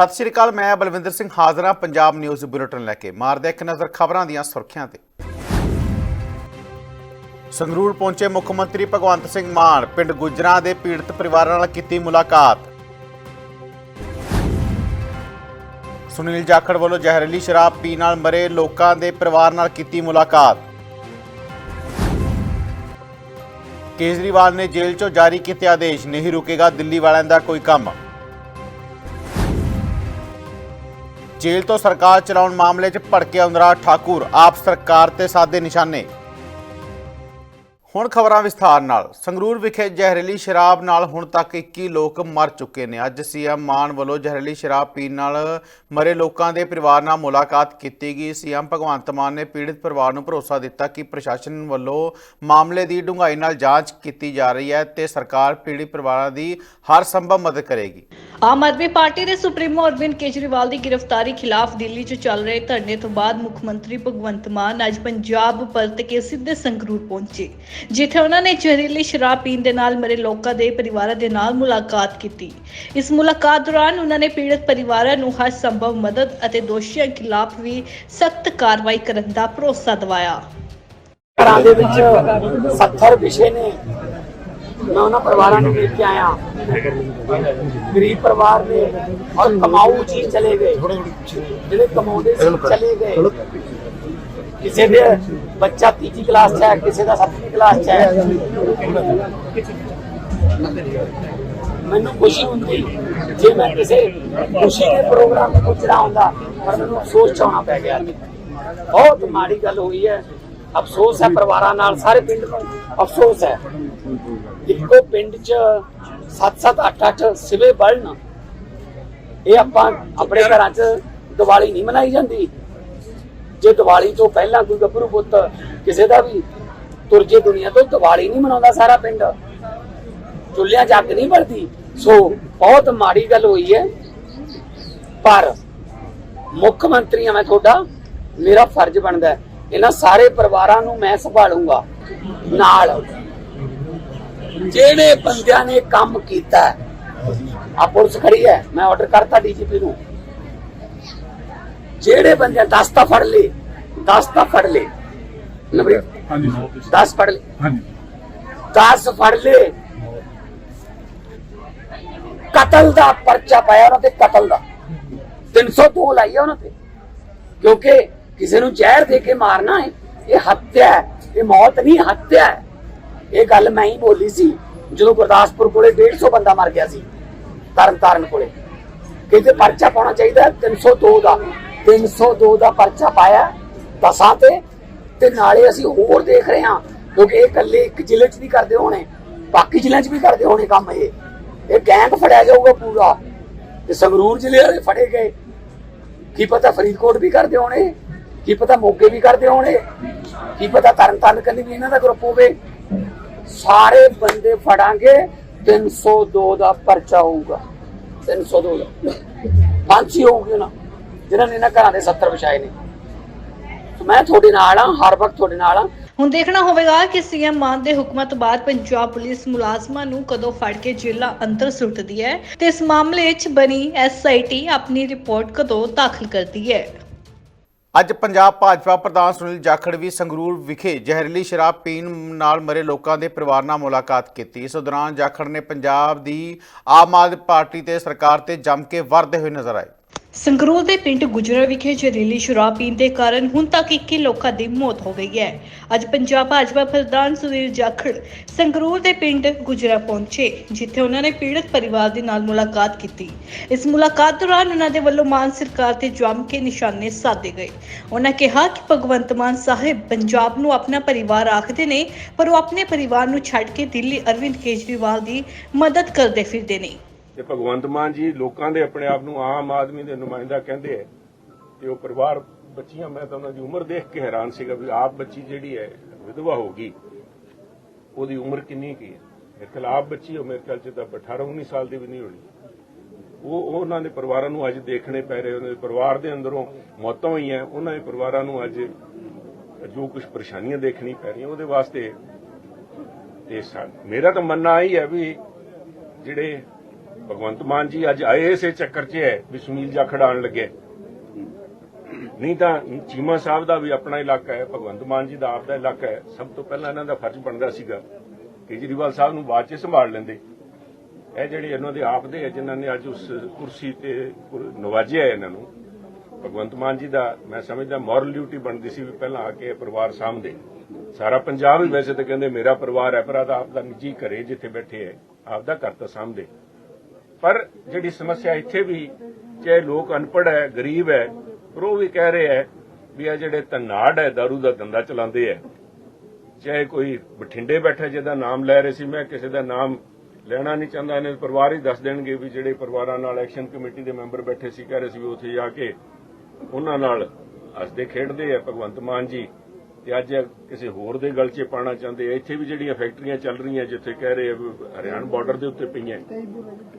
ਸਤਿ ਸ਼੍ਰੀ ਅਕਾਲ, ਮੈਂ ਬਲਵਿੰਦਰ ਸਿੰਘ ਹਾਜ਼ਰ ਹਾਂ ਪੰਜਾਬ ਨਿਊਜ਼ ਬੁਲੇਟਿਨ ਲੈ ਕੇ। ਮਾਰਦੇ ਇੱਕ ਨਜ਼ਰ ਖਬਰਾਂ ਦੀਆਂ ਸੁਰਖੀਆਂ ਤੇ। ਸੰਗਰੂਰ ਪਹੁੰਚੇ ਮੁੱਖ ਮੰਤਰੀ ਭਗਵੰਤ ਸਿੰਘ ਮਾਨ, ਪਿੰਡ ਗੁਜਰਾਂ ਦੇ ਪੀੜਤ ਪਰਿਵਾਰਾਂ ਨਾਲ ਕੀਤੀ ਮੁਲਾਕਾਤ। ਸੁਨੀਲ ਜਾਖੜ ਵੱਲੋਂ ਜ਼ਹਿਰੀਲੀ ਸ਼ਰਾਬ ਪੀਣ ਨਾਲ ਮਰੇ ਲੋਕਾਂ ਦੇ ਪਰਿਵਾਰ ਨਾਲ ਕੀਤੀ ਮੁਲਾਕਾਤ। ਕੇਜਰੀਵਾਲ ਨੇ ਜੇਲ੍ਹ 'ਚੋਂ ਜਾਰੀ ਕੀਤੇ ਆਦੇਸ਼, ਨਹੀਂ ਰੁਕੇਗਾ ਦਿੱਲੀ ਵਾਲਿਆਂ ਦਾ ਕੋਈ ਕੰਮ। ਜੇਲ੍ਹ ਤੋਂ ਸਰਕਾਰ ਚਲਾਉਣ ਮਾਮਲੇ 'ਚ ਭੜਕੇ ਅਨੁਰਾਗ ਠਾਕੁਰ, ਆਪ ਸਰਕਾਰ ਤੇ ਸਾਦੇ ਨਿਸ਼ਾਨੇ। ਹੁਣ ਖਬਰਾਂ ਵਿਸਥਾਰ ਨਾਲ। ਸੰਗਰੂਰ ਵਿਖੇ ਜ਼ਹਿਰੀਲੀ ਸ਼ਰਾਬ ਨਾਲ ਹੁਣ ਤੱਕ 21 ਲੋਕ ਮਰ ਚੁੱਕੇ ਨੇ। ਅੱਜ ਸੀਐਮ ਮਾਨ ਵੱਲੋਂ ਜ਼ਹਿਰੀਲੀ ਸ਼ਰਾਬ ਪੀਣ ਨਾਲ ਮਰੇ ਲੋਕਾਂ ਦੇ ਪਰਿਵਾਰ ਨਾਲ ਮੁਲਾਕਾਤ ਕੀਤੀ ਗਈ। ਸੀਐਮ ਭਗਵੰਤ ਮਾਨ ਨੇ ਪੀੜਤ ਪਰਿਵਾਰ ਨੂੰ ਭਰੋਸਾ ਦਿੱਤਾ ਕਿ ਪ੍ਰਸ਼ਾਸਨ ਵੱਲੋਂ ਮਾਮਲੇ ਦੀ ਡੂੰਘਾਈ ਨਾਲ ਜਾਂਚ ਕੀਤੀ ਜਾ ਰਹੀ ਹੈ ਤੇ ਸਰਕਾਰ ਪੀੜਤ ਪਰਿਵਾਰਾਂ ਦੀ ਹਰ ਸੰਭਵ ਮਦਦ ਕਰੇਗੀ। ਆਮ ਆਦਮੀ ਪਾਰਟੀ ਦੇ ਸੁਪਰੀਮੋ ਅਰਵਿੰਦ ਕੇਜਰੀਵਾਲ ਦੀ ਗ੍ਰਿਫਤਾਰੀ ਖਿਲਾਫ ਦਿੱਲੀ 'ਚ ਚੱਲ ਰਹੇ ਧਰਨੇ ਤੋਂ ਬਾਅਦ ਮੁੱਖ ਮੰਤਰੀ ਭਗਵੰਤ ਮਾਨ ਅੱਜ ਪੰਜਾਬ ਪਰਤ ਕੇ ਸਿੱਧੇ ਸੰਗਰੂਰ ਪਹੁੰਚੇ, ਜਿੱਥੇ ਉਹਨਾਂ ਨੇ ਜ਼ਹਿਰੀਲੀ ਸ਼ਰਾਬ ਪੀਣ ਦੇ ਨਾਲ ਮਰੇ ਲੋਕਾਂ ਦੇ ਪਰਿਵਾਰਾਂ ਦੇ ਨਾਲ ਮੁਲਾਕਾਤ ਕੀਤੀ। ਇਸ ਮੁਲਾਕਾਤ ਦੌਰਾਨ ਉਹਨਾਂ ਨੇ ਪੀੜਤ ਪਰਿਵਾਰਾਂ ਨੂੰ ਹਰ ਸੰਭਵ ਮਦਦ ਅਤੇ ਦੋਸ਼ੀਆਂ ਖਿਲਾਫ ਵੀ ਸਖਤ ਕਾਰਵਾਈ ਕਰਨ ਦਾ ਭਰੋਸਾ ਦਿਵਾਇਆ। ਘਰਾਂ ਦੇ ਵਿੱਚ 70 ਵਿਸ਼ੇ ਨੇ। ਮੈਂ ਉਹਨਾਂ ਪਰਿਵਾਰਾਂ ਨੂੰ ਦੇਖ ਕੇ ਆਇਆ। ਗਰੀਬ ਪਰਿਵਾਰ ਨੇ ਔਰ ਕਮਾਊ ਜੀ ਚਲੇ ਗਏ। ਜਿਹੜੇ ਕਮਾਉਂਦੇ ਸੀ ਚਲੇ ਗਏ। ਕਿਸੇ ਦੇ ਬੱਚਾ ਤੀਜੀ ਕਲਾਸ 'ਚ ਹੈ, ਕਿਸੇ ਦਾ ਸੱਤਵੀਂ ਕਲਾਸ 'ਚ ਹੈ। ਮੈਨੂੰ ਖੁਸ਼ੀ ਹੁੰਦੀ ਜੇ ਮੈਂ ਕਿਸੇ ਖੁਸ਼ੀ ਦੇ ਪ੍ਰੋਗਰਾਮ ਤੇ ਪੁੱਜਣਾ ਹੁੰਦਾ, ਪਰ ਮੈਨੂੰ ਅਫਸੋਸ ਚ ਆਉਣਾ ਪੈ ਗਿਆ। ਬਹੁਤ ਮਾੜੀ ਗੱਲ ਹੋਈ ਹੈ। ਅਫਸੋਸ ਹੈ ਪਰਿਵਾਰਾਂ ਨਾਲ, ਸਾਰੇ ਪਿੰਡ ਨੂੰ ਅਫਸੋਸ ਹੈ। ਇੱਕੋ ਪਿੰਡ 'ਚ 7-7 8-8 ਸਿਵੇ ਬਲਨ ਇਹ ਆਪਾਂ ਆਪਣੇ ਘਰਾਂ 'ਚ ਦੀਵਾਲੀ ਨਹੀਂ ਮਨਾਈ ਜਾਂਦੀ। ਜੇ ਦੀਵਾਲੀ ਤੋਂ ਪਹਿਲਾਂ ਕੋਈ ਗੱਭਰੂ ਪੁੱਤ ਕਿਸੇ ਦਾ ਵੀ ਤੁਰ ਜੇ ਦੁਨੀਆ ਤੋਂ ਦੀਵਾਲੀ ਨਹੀਂ ਮਨਾਉਂਦਾ ਸਾਰਾ ਪਿੰਡ। ਚੁੱਲ੍ਹਿਆਂ 'ਚ ਅੱਗ ਨਹੀਂ ਬਲਦੀ। ਸੋ ਬਹੁਤ ਮਾੜੀ ਗੱਲ ਹੋਈ ਹੈ। ਪਰ ਮੁੱਖ ਮੰਤਰੀ ਹਾਂ ਮੈਂ ਤੁਹਾਡਾ ਮੇਰਾ ਫਰਜ਼ ਬਣਦਾ ਇਹਨਾਂ ਸਾਰੇ ਪਰਿਵਾਰਾਂ ਨੂੰ ਮੈਂ ਸੰਭਾਲੂੰਗਾ। ਨਾਲ ਜਿਹੜੇ ਬੰਦਿਆਂ ਨੇ ਕੰਮ ਕੀਤਾ ਆ ਪੁਲਿਸ ਖੜੀ ਹੈ ਮੈਂ ਆਰਡਰ ਕਰਤਾ ਡੀਜੀਪੀ ਨੂੰ। ਜਿਹੜੇ ਬੰਦੇ 10 ਤਾਂ ਫੜ ਲੇ 10 ਤਾਂ ਫੜ ਲੇ ਨਵਰੀ ਹਾਂਜੀ 10 ਫੜ ਲੇ ਹਾਂਜੀ। 10 ਫੜ ਲੇ ਕਤਲ ਦਾ ਪਰਚਾ ਪਾਇਆ ਉਹਨਾਂ ਤੇ ਕਤਲ ਦਾ। 302 ਲਾਈ ਆ ਉਹਨਾਂ ਤੇ। ਕਿਉਂਕਿ ਕਿਸੇ ਨੂੰ ਜ਼ਹਿਰ ਦੇ ਕੇ ਮਾਰਨਾ ਹੈ ਇਹ ਹੱਤਿਆ ਹੈ ਇਹ ਮੌਤ ਨਹੀਂ ਹੱਤਿਆ ਹੈ। ਇਹ ਗੱਲ ਮੈਂ ਹੀ ਬੋਲੀ ਸੀ, ਜਦੋਂ ਗੁਰਦਾਸਪੁਰ ਕੋਲੇ 150 ਬੰਦਾ ਮਰ ਗਿਆ ਸੀ ਤਰਨ ਕੋਲੇ। ਕਿਤੇ ਪਰਚਾ ਪਾਉਣਾ ਚਾਹੀਦਾ 302 ਦਾ 302 ਦਾ ਪਰਚਾ ਪਾਇਆ ਦਸਾਂ ਤੇ ਤੇ ਨਾਲੇ ਅਸੀਂ ਹੋਰ ਦੇਖ ਰਹੇ ਹਾਂ, ਕਿਉਂਕਿ ਇਹ ਇਕੱਲੇ ਇੱਕ ਜ਼ਿਲ੍ਹੇ 'ਚ ਨਹੀਂ ਕਰਦੇ ਹੋਣੇ, ਬਾਕੀ ਜ਼ਿਲ੍ਹਿਆਂ 'ਚ ਵੀ ਕਰਦੇ ਹੋਣੇ ਕੰਮ ਇਹ। ਇਹ ਗੈਂਗ ਫੜਿਆ ਜਾਊਗਾ ਪੂਰਾ। ਤੇ ਸੰਗਰੂਰ ਜ਼ਿਲ੍ਹੇ ਵਾਲੇ ਫੜੇ ਗਏ। ਕੀ ਪਤਾ ਫਰੀਦਕੋਟ ਵੀ ਕਰਦੇ ਹੋਣੇ, ਕੀ ਪਤਾ ਮੋਗੇ ਵੀ ਕਰਦੇ ਹੋਣੇ, ਕੀ ਪਤਾ ਤਰਨ ਤਾਰਨ ਕੰਨੀ ਵੀ ਇਹਨਾਂ ਦਾ ਗਰੁੱਪ ਹੋਵੇ। ਸਾਰੇ ਬੰਦੇ ਫੜਾਂਗੇ 302 ਦਾ ਪਰਚਾ ਹੋਊਗਾ। 302 ਦਾ ਫਾਂਸੀ ਹੋਊਗੀ ਨਾ ਜਿਨ੍ਹਾਂ ਨੇ ਇਹਨਾਂ ਘਰਾਂ ਦੇ 70 ਵਿਛਾਏ ਨੇ। ਮੈਂ ਤੁਹਾਡੇ ਨਾਲ ਆ ਹਰ ਵਕਤ ਤੁਹਾਡੇ ਨਾਲ ਆ ਹੁਣ ਦੇਖਣਾ ਹੋਵੇਗਾ ਕਿ ਸੀਐਮ ਮਾਨ ਦੇ ਹੁਕਮਾਂ ਤੋਂ ਬਾਅਦ ਪੰਜਾਬ ਪੁਲਿਸ ਮੁਲਾਜ਼ਮਾਂ ਨੂੰ ਕਦੋਂ ਫੜ ਕੇ ਜੇਲ੍ਹਾਂ ਅੰਦਰ ਸੁੱਟਦੀ ਹੈ ਤੇ ਇਸ ਮਾਮਲੇ 'ਚ ਬਣੀ ਐਸਆਈਟੀ ਆਪਣੀ ਰਿਪੋਰਟ ਕਦੋਂ ਦਾਖਲ ਕਰਦੀ ਹੈ। ਅੱਜ ਪੰਜਾਬ ਭਾਜਪਾ ਪ੍ਰਧਾਨ ਸੁਨੀਲ ਜਾਖੜ ਵੀ ਸੰਗਰੂਰ ਵਿਖੇ ਜ਼ਹਿਰੀਲੀ ਸ਼ਰਾਬ ਪੀਣ ਨਾਲ ਮਰੇ ਲੋਕਾਂ ਦੇ ਪਰਿਵਾਰ ਨਾਲ ਮੁਲਾਕਾਤ ਕੀਤੀ। ਇਸ ਦੌਰਾਨ ਜਾਖੜ ਨੇ ਪੰਜਾਬ ਦੀ ਆਮ ਆਦਮੀ ਪਾਰਟੀ ਤੇ ਸਰਕਾਰ ਤੇ ਜੰਮ ਕੇ ਵਰਦੇ ਹੋਏ ਨਜ਼ਰ ਆਏ। ਸੰਗਰੂਰ ਦੇ ਪਿੰਡ ਗੁਜਰਾ ਵਿਖੇ ਜ਼ਹਿਰੀਲੀ ਸ਼ਰਾਬ ਪੀਣ ਦੇ ਕਾਰਨ ਹੁਣ ਤੱਕ 21 ਲੋਕਾਂ ਦੀ ਮੌਤ ਹੋ ਗਈ ਹੈ। ਅੱਜ ਪੰਜਾਬ ਭਾਜਪਾ ਪ੍ਰਧਾਨ ਸੁਨੀਲ ਜਾਖੜ ਸੰਗਰੂਰ ਦੇ ਪਿੰਡ ਗੁਜਰਾ ਪਹੁੰਚੇ, ਜਿੱਥੇ ਉਹਨਾਂ ਨੇ ਪੀੜਤ ਪਰਿਵਾਰ ਦੇ ਨਾਲ ਮੁਲਾਕਾਤ ਕੀਤੀ। ਇਸ ਮੁਲਾਕਾਤ ਦੌਰਾਨ ਉਹਨਾਂ ਦੇ ਵੱਲੋਂ ਮਾਨ ਸਰਕਾਰ ਤੇ ਜੰਮ ਕੇ ਨਿਸ਼ਾਨੇ ਸਾਧੇ ਗਏ। ਉਹਨਾਂ ਕਿਹਾ ਕਿ ਭਗਵੰਤ ਮਾਨ ਸਾਹਿਬ ਪੰਜਾਬ ਨੂੰ ਆਪਣਾ ਪਰਿਵਾਰ ਆਖਦੇ ਨੇ, ਪਰ ਉਹ ਆਪਣੇ ਪਰਿਵਾਰ ਨੂੰ ਛੱਡ ਕੇ ਦਿੱਲੀ ਅਰਵਿੰਦ ਕੇਜਰੀਵਾਲ ਦੀ ਮਦਦ ਕਰਦੇ ਫਿਰਦੇ ਨੇ। ਤੇ ਭਗਵੰਤ ਮਾਨ ਜੀ ਲੋਕਾਂ ਦੇ ਆਪਣੇ ਆਪ ਨੂੰ ਆਮ ਆਦਮੀ ਦੇ ਨੁਮਾਇੰਦਾ ਕਹਿੰਦੇ ਆ ਤੇ ਉਹ ਪਰਿਵਾਰ ਬੱਚੀਆਂ, ਮੈਂ ਤਾਂ ਉਹਨਾਂ ਦੀ ਉਮਰ ਦੇਖ ਕੇ ਹੈਰਾਨ ਸੀਗਾ ਵੀ ਆਪ ਬੱਚੀ ਜਿਹੜੀ ਹੈ, ਵਿਧਵਾ ਹੋ ਗਈ। ਉਹਦੀ ਉਮਰ ਕਿੰਨੀ ਕੀ ਹੈ? ਮੇਰੇ ਖਿਆਲ ਆਪ ਬੱਚੀ ਹੋ, ਮੇਰੇ ਖਿਆਲ ਚ ਤਾਂ 18 19 ਸਾਲ ਦੀ ਵੀ ਨਹੀਂ ਹੋਣੀ। ਉਹ ਉਹਨਾਂ ਦੇ ਪਰਿਵਾਰਾਂ ਨੂੰ ਅੱਜ ਦੇਖਣੇ ਪੈ ਰਹੇ, ਉਹਨਾਂ ਦੇ ਪਰਿਵਾਰ ਦੇ ਅੰਦਰੋਂ ਮੌਤਾਂ ਹੋਈਆਂ, ਉਹਨਾਂ ਦੇ ਪਰਿਵਾਰਾਂ ਨੂੰ ਅੱਜ ਜੋ ਕੁਝ ਪਰੇਸ਼ਾਨੀਆਂ ਦੇਖਣੀ ਪੈ ਰਹੀਆਂ, ਉਹਦੇ ਵਾਸਤੇ ਤੇ ਮੇਰਾ ਤਾਂ ਮੰਨਣਾ ਇਹ ਹੈ ਵੀ ਜਿਹੜੇ ਭਗਵੰਤ ਮਾਨ ਜੀ ਅੱਜ ਆਏ ਇਸੇ ਚੱਕਰ 'ਚ ਹੈ ਵੀ ਸੁਨੀਲ ਜਾਖੜ ਆਉਣ ਲੱਗੇ। ਨਹੀਂ ਤਾਂ ਚੀਮਾ ਸਾਹਿਬ ਦਾ ਵੀ ਆਪਣਾ ਇਲਾਕਾ ਹੈ, ਭਗਵੰਤ ਮਾਨ ਜੀ ਦਾ ਆਪ ਦਾ ਇਲਾਕਾ ਹੈ। ਸਭ ਤੋਂ ਪਹਿਲਾਂ ਇਹਨਾਂ ਦਾ ਫਰਜ਼ ਬਣਦਾ ਸੀਗਾ ਕੇਜਰੀਵਾਲ ਸਾਹਿਬ ਨੂੰ ਬਾਅਦ 'ਚ ਸੰਭਾਲ ਲੈਂਦੇ। ਇਹ ਜਿਹੜੇ ਇਹਨਾਂ ਦੇ ਆਪ ਦੇ ਹੈ, ਜਿਨ੍ਹਾਂ ਨੇ ਅੱਜ ਉਸ ਕੁਰਸੀ ਤੇ ਕੁਰ- ਨਵਾਜਿਆ ਇਹਨਾਂ ਨੂੰ, ਭਗਵੰਤ ਮਾਨ ਜੀ ਦਾ ਮੈਂ ਸਮਝਦਾ ਮੋਰਲ ਡਿਊਟੀ ਬਣਦੀ ਸੀ ਵੀ ਪਹਿਲਾਂ ਆ ਕੇ ਇਹ ਪਰਿਵਾਰ ਸਾਹਮਣੇ ਸਾਰਾ ਪੰਜਾਬ ਹੀ ਵੈਸੇ ਤਾਂ ਕਹਿੰਦੇ ਮੇਰਾ ਪਰਿਵਾਰ ਹੈ, ਪਰ ਆਦਾ ਆਪ ਦਾ ਨਿੱਜੀ ਘਰੇ ਜਿੱਥੇ ਬੈਠੇ ਹੈ, ਆਪ ਦਾ ਘਰ ਤਾਂ ਸਾਹਮਣੇ ਪਰ ਜਿਹੜੀ ਸਮੱਸਿਆ ਇੱਥੇ ਵੀ ਚਾਹੇ ਲੋਕ ਅਨਪੜ੍ਹ ਹੈ, ਗਰੀਬ ਹੈ, ਪਰ ਉਹ ਵੀ ਕਹਿ ਰਹੇ ਹੈ ਵੀ ਇਹ ਜਿਹੜੇ ਤਨਾੜ ਹੈ, ਦਾਰੂ ਦਾ ਧੰਦਾ ਚਲਾਉਂਦੇ ਹੈ। ਚਾਹੇ ਕੋਈ ਬਠਿੰਡੇ ਬੈਠਾ ਜਿਹਦਾ ਨਾਮ ਲੈ ਰਹੇ ਸੀ, ਮੈਂ ਕਿਸੇ ਦਾ ਨਾਮ ਲੈਣਾ ਨਹੀਂ ਚਾਹੁੰਦਾ, ਇਹਨੇ ਪਰਿਵਾਰ ਹੀ ਦੱਸ ਦੇਣਗੇ ਵੀ ਜਿਹੜੇ ਪਰਿਵਾਰਾਂ ਨਾਲ ਐਕਸ਼ਨ ਕਮੇਟੀ ਦੇ ਮੈਂਬਰ ਬੈਠੇ ਸੀ, ਕਹਿ ਰਹੇ ਸੀ ਵੀ ਉੱਥੇ ਜਾ ਕੇ ਉਹਨਾਂ ਨਾਲ ਹੱਸਦੇ ਖੇਡਦੇ ਆ ਭਗਵੰਤ ਮਾਨ ਜੀ। ਤੇ ਅੱਜ ਕਿਸੇ ਹੋਰ ਦੇ ਗਲ 'ਚ ਪਾਣਾ ਚਾਹੁੰਦੇ ਆ, ਇੱਥੇ ਵੀ ਜਿਹੜੀਆਂ ਫੈਕਟਰੀਆਂ ਚੱਲ ਰਹੀਆਂ ਜਿੱਥੇ ਕਹਿ ਰਹੇ ਹਰਿਆਣਾ ਬਾਰਡਰ ਦੇ ਉੱਤੇ ਪਈਆਂ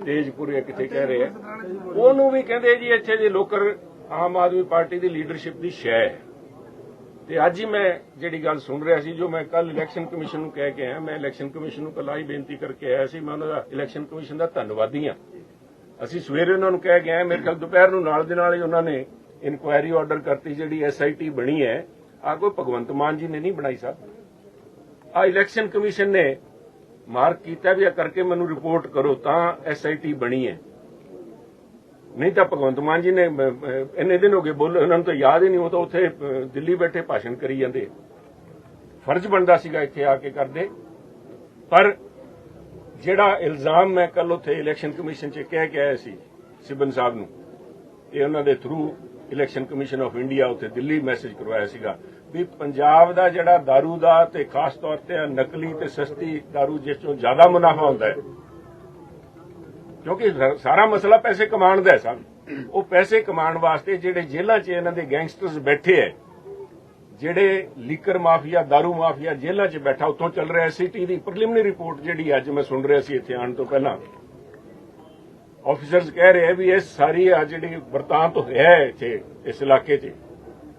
ਤੇਜਪੁਰੇ ਕਿੱਥੇ ਕਹਿ ਰਹੇ ਆ, ਉਹਨੂੰ ਵੀ ਕਹਿੰਦੇ ਜੀ ਇੱਥੇ ਦੇ ਲੋਕਰ ਆਮ ਆਦਮੀ ਪਾਰਟੀ ਦੀ ਲੀਡਰਸ਼ਿਪ ਦੀ ਸ਼ੈ ਹੈ। ਤੇ ਅੱਜ ਹੀ ਮੈਂ ਜਿਹੜੀ ਗੱਲ ਸੁਣ ਰਿਹਾ ਸੀ, ਜੋ ਮੈਂ ਕੱਲ ਇਲੈਕਸ਼ਨ ਕਮਿਸ਼ਨ ਨੂੰ ਕਹਿ ਕੇ ਆਇਆ, ਮੈਂ ਇਲੈਕਸ਼ਨ ਕਮਿਸ਼ਨ ਨੂੰ ਕੱਲ ਹੀ ਬੇਨਤੀ ਕਰਕੇ ਆਇਆ ਸੀ, ਮੈਂ ਉਹਨਾਂ ਦਾ ਇਲੈਕਸ਼ਨ ਕਮਿਸ਼ਨ ਦਾ ਧੰਨਵਾਦੀ ਹਾਂ। ਅਸੀਂ ਸਵੇਰੇ ਉਹਨਾਂ ਨੂੰ ਕਹਿ ਕੇ ਆਏ, ਮੇਰੇ ਖਿਆਲ ਦੁਪਹਿਰ ਨੂੰ ਨਾਲ ਦੇ ਨਾਲ ਹੀ ਉਹਨਾਂ ਨੇ ਇਨਕੁਆਇਰੀ ਆਰਡਰ ਕਰਤੀ, ਜਿਹੜੀ ਐਸਆਈਟੀ ਬਣੀ ਹੈ ਆ ਕੋਈ ਭਗਵੰਤ ਮਾਨ ਜੀ ਨੇ ਨਹੀਂ ਬਣਾਈ ਸਾਹਿਬ ਆ ਇਲੈਕਸ਼ਨ ਕਮਿਸ਼ਨ ਨੇ ਮਾਰਕ ਕੀਤਾ ਵੀ ਇਹ ਕਰਕੇ ਮੈਨੂੰ ਰਿਪੋਰਟ ਕਰੋ ਤਾਂ ਐਸਆਈਟੀ ਬਣੀ ਹੈ। ਨਹੀਂ ਤਾਂ ਭਗਵੰਤ ਮਾਨ ਜੀ ਨੇ ਇੰਨੇ ਦਿਨ ਹੋ ਗਏ ਬੋਲ, ਉਹਨਾਂ ਨੂੰ ਤਾਂ ਯਾਦ ਹੀ ਨਹੀਂ, ਉਹ ਤਾਂ ਉੱਥੇ ਦਿੱਲੀ ਬੈਠੇ ਭਾਸ਼ਣ ਕਰੀ ਜਾਂਦੇ। ਫਰਜ਼ ਬਣਦਾ ਸੀਗਾ ਇੱਥੇ ਆ ਕੇ ਕਰਦੇ। ਪਰ ਜਿਹੜਾ ਇਲਜ਼ਾਮ ਮੈਂ ਕੱਲ ਉੱਥੇ ਇਲੈਕਸ਼ਨ ਕਮਿਸ਼ਨ 'ਚ ਕਹਿ ਕੇ ਆਇਆ ਸੀ, ਸਿਬਨ ਸਾਹਿਬ ਨੂੰ, ਇਹ ਉਹਨਾਂ ਦੇ through election commission of India ਉੱਥੇ ਦਿੱਲੀ ਮੈਸੇਜ ਕਰਵਾਇਆ ਸੀਗਾ ਵੀ ਪੰਜਾਬ ਦਾ ਜਿਹੜਾ दारू ਦਾ ਤੇ ਖਾਸ ਤੌਰ ਤੇ ਆਹ ਨਕਲੀ ਤੇ ਸਸਤੀ दारू ਜਿਸ ਚੋਂ ਜ਼ਿਆਦਾ ਮੁਨਾਫਾ ਹੁੰਦਾ ਹੈ ਕਿਉਂਕਿ ਰ- ਸਾਰਾ ਮਸਲਾ ਪੈਸੇ ਕਮਾਉਣ ਦਾ ਹੈ ਸਭ ਉਹ ਪੈਸੇ ਕਮਾਉਣ ਵਾਸਤੇ ਜਿਹੜੇ ਜੇਲ੍ਹਾਂ 'ਚ ਇਹਨਾਂ ਦੇ ਗੈਂਗਸਟਰਸ ਬੈਠੇ ਐ ਜਿਹੜੇ ਲੀਕਰ ਮਾਫੀਆ दारू ਮਾਫੀਆ ਜੇਲ੍ਹਾਂ 'ਚ ਬੈਠਾ ਉੱਥੋਂ ਚੱਲ ਰਿਹਾ ਸਿਟੀ ਦੀ ਪ੍ਰੀਲਿਮਿਨਰੀ ਰਿਪੋਰਟ ਜਿਹੜੀ ਅੱਜ ਮੈਂ ਸੁਣ ਰਿਹਾ ਸੀ ਇੱਥੇ ਆਉਣ ਤੋਂ ਪਹਿਲਾਂ ਆਫੀਸਰਸ ਕਹਿ ਰਹੇ ਆ ਵੀ ਇਹ ਸਾਰੀ ਆ ਜਿਹੜੀ ਵਰਤਾਂਤ ਹੈ ਇੱਥੇ, ਇਸ ਇਲਾਕੇ 'ਚ,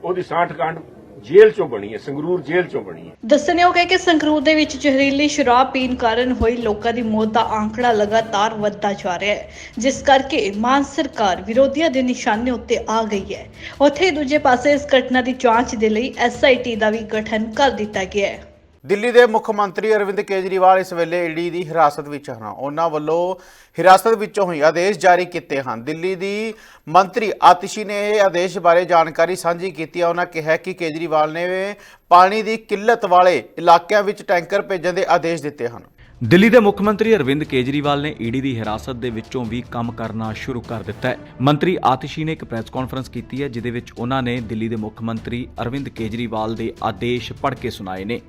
ਉਹਦੀ ਸਾਂਠ ਕਾਂਡ ਜੇਲ੍ਹ 'ਚੋਂ ਬਣੀ ਹੈ, ਸੰਗਰੂਰ ਜੇਲ੍ਹ 'ਚੋਂ ਬਣੀ ਹੈ। ਦੱਸਣਯੋਗ ਹੈ ਕਿ ਸੰਗਰੂਰ ਦੇ ਵਿੱਚ ਜ਼ਹਿਰੀਲੀ ਸ਼ਰਾਬ ਪੀਣ ਕਾਰਨ ਹੋਈ ਲੋਕਾਂ ਦੀ ਮੌਤ ਦਾ ਆંકੜਾ ਲਗਾਤਾਰ ਵੱਧਦਾ ਜਾ ਰਿਹਾ ਹੈ, ਜਿਸ ਕਰਕੇ ਮਾਨ ਸਰਕਾਰ ਵਿਰੋਧੀਆਂ ਦੇ ਨਿਸ਼ਾਨੇ ਉੱਤੇ ਆ ਗਈ ਹੈ। ਉੱਥੇ ਦੂਜੇ ਪਾਸੇ ਇਸ ਘਟਨਾ ਦੀ ਜਾਂਚ ਦੇ ਲਈ ਐਸਆਈਟੀ ਦਾ ਵੀ ਗਠਨ ਕਰ ਦਿੱਤਾ ਗਿਆ ਹੈ। ਦਿੱਲੀ ਦੇ ਮੁੱਖ ਮੰਤਰੀ ਅਰਵਿੰਦ ਕੇਜਰੀਵਾਲ ਇਸ ਵੇਲੇ ਈਡੀ ਦੀ ਹਿਰਾਸਤ ਵਿੱਚ ਹਨ। ਉਹਨਾਂ ਵੱਲੋਂ ਹਿਰਾਸਤ ਵਿੱਚੋਂ ਹੀ ਆਦੇਸ਼ ਜਾਰੀ ਕੀਤੇ ਹਨ। ਦਿੱਲੀ ਦੀ ਮੰਤਰੀ ਆਤਿਸ਼ੀ ਨੇ ਇਹ ਆਦੇਸ਼ ਬਾਰੇ ਜਾਣਕਾਰੀ ਸਾਂਝੀ ਕੀਤੀ ਹੈ ਉਹਨਾਂ ਕਿਹਾ ਕਿ ਕੇਜਰੀਵਾਲ ਨੇ ਪਾਣੀ ਦੀ ਕਿੱਲਤ ਵਾਲੇ ਇਲਾਕਿਆਂ ਵਿੱਚ ਟੈਂਕਰ ਭੇਜਣ ਦੇ ਆਦੇਸ਼ ਦਿੱਤੇ ਹਨ। ਦਿੱਲੀ ਦੇ ਮੁੱਖ ਮੰਤਰੀ ਅਰਵਿੰਦ ਕੇਜਰੀਵਾਲ ਨੇ ਈਡੀ ਦੀ ਹਿਰਾਸਤ ਦੇ ਵਿੱਚੋਂ ਵੀ ਕੰਮ ਕਰਨਾ ਸ਼ੁਰੂ ਕਰ ਦਿੱਤਾ ਹੈ। ਮੰਤਰੀ ਆਤਿਸ਼ੀ ਨੇ ਇੱਕ ਪ੍ਰੈਸ ਕਾਨਫਰੰਸ ਕੀਤੀ ਹੈ ਜਿਦੇ ਵਿੱਚ ਉਹਨਾਂ ਨੇ ਦਿੱਲੀ ਦੇ ਮੁੱਖ ਮੰਤਰੀ ਅਰਵਿੰਦ ਕੇਜਰੀਵਾਲ ਦੇ ਆਦੇਸ਼ ਪੜ੍ਹ ਕੇ ਸੁਣਾਏ ਨੇ।